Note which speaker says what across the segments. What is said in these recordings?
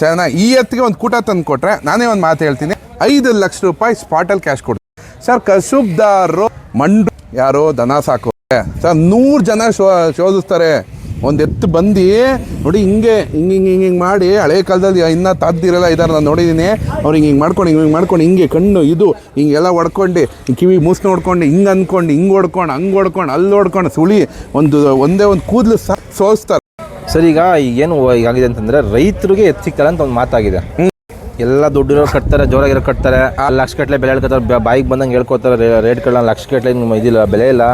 Speaker 1: ಸರಿನಾ ಈ ಎತ್ತಿಗೆ ಒಂದು ಕೂಟ ತಂದು ಕೊಟ್ರೆ ನಾನೇ ಒಂದು ಮಾತು ಹೇಳ್ತೀನಿ. ಐದು ಲಕ್ಷ ರೂಪಾಯಿ ಸ್ಪಾಟಲ್ಲಿ ಕ್ಯಾಶ್ ಕೊಡ್ತೀನಿ. ಸರ್ ಕಸುಬ್ದಾರು ಮಂಡು ಯಾರೋ ದನ ಸಾಕು. ಸರ್ ನೂರು ಜನ ಶೋ ಶೋಧಿಸ್ತಾರೆ. ಒಂದು ಎತ್ತು ಬಂದು ನೋಡಿ ಹಿಂಗೆ ಹಿಂಗೆ ಹಿಂಗೆ ಹಿಂಗೆ ಮಾಡಿ ಹಳೆ ಕಾಲದಲ್ಲಿ ಇನ್ನೂ ತದ್ದಿರಲ್ಲ, ಇದಾರೆ ನಾನು ನೋಡಿದ್ದೀನಿ. ಅವ್ರು ಹಿಂಗೆ ಹಿಂಗೆ ಮಾಡ್ಕೊಂಡು, ಹಿಂಗೆ ಹಿಂಗೆ ಮಾಡ್ಕೊಂಡು ಹಿಂಗೆ ಕಣ್ಣು ಇದು ಹಿಂಗೆಲ್ಲ ಹೊಡ್ಕೊಂಡು ಕಿವಿ ಮೂಸ್ ನೋಡ್ಕೊಂಡು, ಹಿಂಗೆ ಅಂದ್ಕೊಂಡು, ಹಿಂಗೆ ಹೊಡ್ಕೊಂಡು ಹಂಗೆ ಹೊಡ್ಕೊಂಡು ಅಲ್ಲಿ ಹೊಡ್ಕೊಂಡು ಸುಳಿ ಒಂದು, ಒಂದೇ ಒಂದು ಕೂದಲು ಸೋಸ್ತಾರೆ.
Speaker 2: ಸರ್ ಈಗ ಏನು ಆಗಿದೆ ಅಂತಂದ್ರೆ ರೈತರಿಗೆ ಎತ್ತಿಕ್ಕಲ್ಲ ಅಂತ ಒಂದು ಮಾತಾಗಿದೆ. ಎಲ್ಲ ದುಡ್ಡಿರೋ ಕಟ್ತಾರೆ ಜೋರಾಗಿರೋ ಕಟ್ತಾರೆ. ಆ ಲಕ್ಷ ಗಟ್ಟಲೆ ಬೆಲೆ ಹೇಳ್ಕೊತಾರೆ ಬಾಯಿಗೆ ಬಂದಂಗೆ ಹೇಳ್ಕೊತಾರೆ ರೇಟ್ಗಳನ್ನ ಲಕ್ಷ ಗಟ್ಟಲೆ ನಿಮ್ಗೆ ಇದಿಲ್ಲ ಬೆಲೆ ಇಲ್ಲ.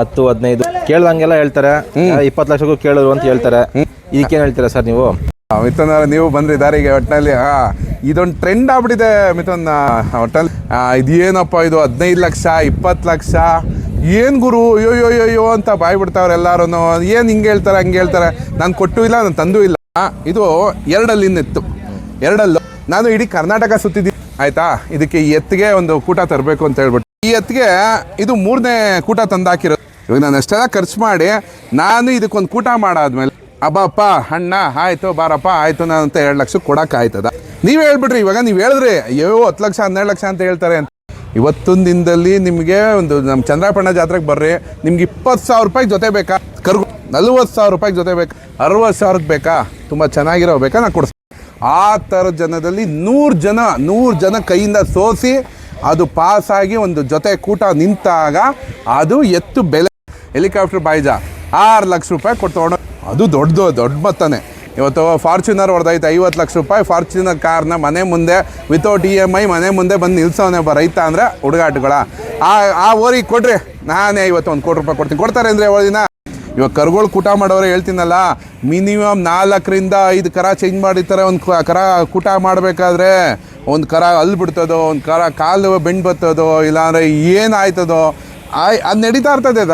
Speaker 2: ಹತ್ತು ಹದಿನೈದು ಕೇಳ್ದಂಗೆಲ್ಲ ಹೇಳ್ತಾರೆ. ಇಪ್ಪತ್ತು ಲಕ್ಷಕ್ಕೂ ಕೇಳೋರು ಅಂತ ಹೇಳ್ತಾರೆ. ಇದಕ್ಕೇನು ಹೇಳ್ತೀರಾ ಸರ್ ನೀವು?
Speaker 1: ಮಿಥುನ್ ನೀವು ಬಂದ್ರಿ ದಾರಿಗೆ ಒಟ್ಟಿನಲ್ಲಿ ಹಾ ಇದೊಂದು ಟ್ರೆಂಡ್ ಆಗ್ಬಿಟ್ಟಿದೆ ಮಿಥುನ್ ಒಟ್ಟಲ್ಲಿ ಇದೇನಪ್ಪ ಇದು ಹದಿನೈದು ಲಕ್ಷ ಇಪ್ಪತ್ತು ಲಕ್ಷ ಏನು ಗುರು? ಅಯ್ಯೋ ಅಯ್ಯೋ ಅಂತ ಬಾಯ್ ಬಿಡ್ತಾವ್ರೆ ಎಲ್ಲಾರು ಏನು ಹಿಂಗೆ ಹೇಳ್ತಾರೆ, ಹಂಗೆ ಹೇಳ್ತಾರೆ? ನಾನು ಕೊಟ್ಟು ಇಲ್ಲ, ನಾನು ತಂದು ಇಲ್ಲ. ಇದು ಎರಡಲ್ಲಿಂದಿತ್ತು ಎರಡಲ್ಲು ನಾನು ಇಡೀ ಕರ್ನಾಟಕ ಸುತ್ತಿದ್ದೀನಿ. ಆಯ್ತಾ? ಇದಕ್ಕೆ ಈ ಎತ್ತಿಗೆ ಒಂದು ಕೂಟ ತರಬೇಕು ಅಂತ ಹೇಳ್ಬಿಟ್ಟು. ಈ ಎತ್ತಿಗೆ ಇದು ಮೂರನೇ ಕೂಟ ತಂದಾಕಿರೋದು. ಇವಾಗ ನಾನು ಅಷ್ಟೆಲ್ಲ ಖರ್ಚು ಮಾಡಿ ನಾನು ಇದಕ್ಕೊಂದು ಕೂಟ ಮಾಡಾದ್ಮೇಲೆ ಅಬ್ಬಪ್ಪ ಅಣ್ಣ, ಆಯಿತು, ಬಾರಪ್ಪ, ಆಯಿತು ನಾನು ಅಂತ ಎರಡು ಲಕ್ಷ ಕೊಡೋಕ್ಕಾಯ್ತದ. ನೀವು ಹೇಳ್ಬಿಡ್ರಿ, ಇವಾಗ ನೀವು ಹೇಳಿದ್ರಿ, ಅಯ್ಯೋ, ಹತ್ತು ಲಕ್ಷ, ಹನ್ನೆರಡು ಲಕ್ಷ ಅಂತ ಹೇಳ್ತಾರೆ ಅಂತ. ಇವತ್ತೊಂದು ದಿನದಲ್ಲಿ ನಿಮಗೆ ಒಂದು ನಮ್ಮ ಚಂದ್ರಾಪಣ್ಣ ಜಾತ್ರೆಗೆ ಬರ್ರಿ. ನಿಮ್ಗೆ ಇಪ್ಪತ್ತು ಸಾವಿರ ರೂಪಾಯಿ ಜೊತೆ ಬೇಕಾ? ಕರ್ಗು ನಲ್ವತ್ತು ಸಾವಿರ ರೂಪಾಯಿ ಜೊತೆ ಬೇಕಾ? ಅರವತ್ತು ಸಾವಿರಕ್ಕೆ ಬೇಕಾ? ತುಂಬ ಚೆನ್ನಾಗಿರೋ ಬೇಕಾ? ನಾನು ಕೊಡಿಸ್ತೀನಿ ಆ ಥರ ಜನದಲ್ಲಿ ನೂರು ಜನ ನೂರು ಜನ ಕೈಯಿಂದ ಸೋಸಿ ಅದು ಪಾಸಾಗಿ ಒಂದು ಜೊತೆ ಕೂಟ ನಿಂತಾಗ ಅದು ಎತ್ತು ಬೆಲೆ ಹೆಲಿಕಾಪ್ಟರ್ ಬಾಯ್ಜ ಆರು ಲಕ್ಷ ರೂಪಾಯಿ ಕೊಟ್ಟು ಅದು ದೊಡ್ಡದು ದೊಡ್ಡ ಮೊತ್ತನೇ. ಇವತ್ತು ಫಾರ್ಚುನರ್ ಹೊಡೆದೈತೆ ಐವತ್ತು ಲಕ್ಷ ರೂಪಾಯಿ ಫಾರ್ಚುನರ್ ಕಾರ್ನ ಮನೆ ಮುಂದೆ ವಿತೌಟ್ ಇ ಎಂ ಐ ಮನೆ ಮುಂದೆ ಬಂದು ನಿಲ್ಸೋನೆ ಒಬ್ಬ ರೈತ ಅಂದರೆ ಹುಡುಗಾಟಗಳ. ಆ ಆ ಓರಿಗೆ ಕೊಡ್ರಿ. ನಾನೇ ಇವತ್ತು ಒಂದು ಕೋಟಿ ರೂಪಾಯಿ ಕೊಡ್ತೀನಿ. ಕೊಡ್ತಾರೆ ಅಂದರೆ ದಿನ. ಇವಾಗ ಕರುಗಳು ಕೂಟ ಮಾಡೋರೆ ಹೇಳ್ತೀನಲ್ಲ ಮಿನಿಮಮ್ ನಾಲ್ಕರಿಂದ ಐದು ಕರ ಚೇಂಜ್ ಮಾಡಿರ್ತಾರೆ ಒಂದು ಕರ ಕೂಟ ಮಾಡಬೇಕಾದ್ರೆ ಒಂದು ಕರ ಅಲ್ಲಿ ಬಿಡ್ತದೋ, ಒಂದು ಕರ ಕಾಲು ಬೆಂಡ್ ಬತ್ತದೋ, ಇಲ್ಲಾಂದರೆ ಏನಾಯ್ತದೋ ಆಯ್, ಅದು ನಡೀತಾ ಇರ್ತದೆ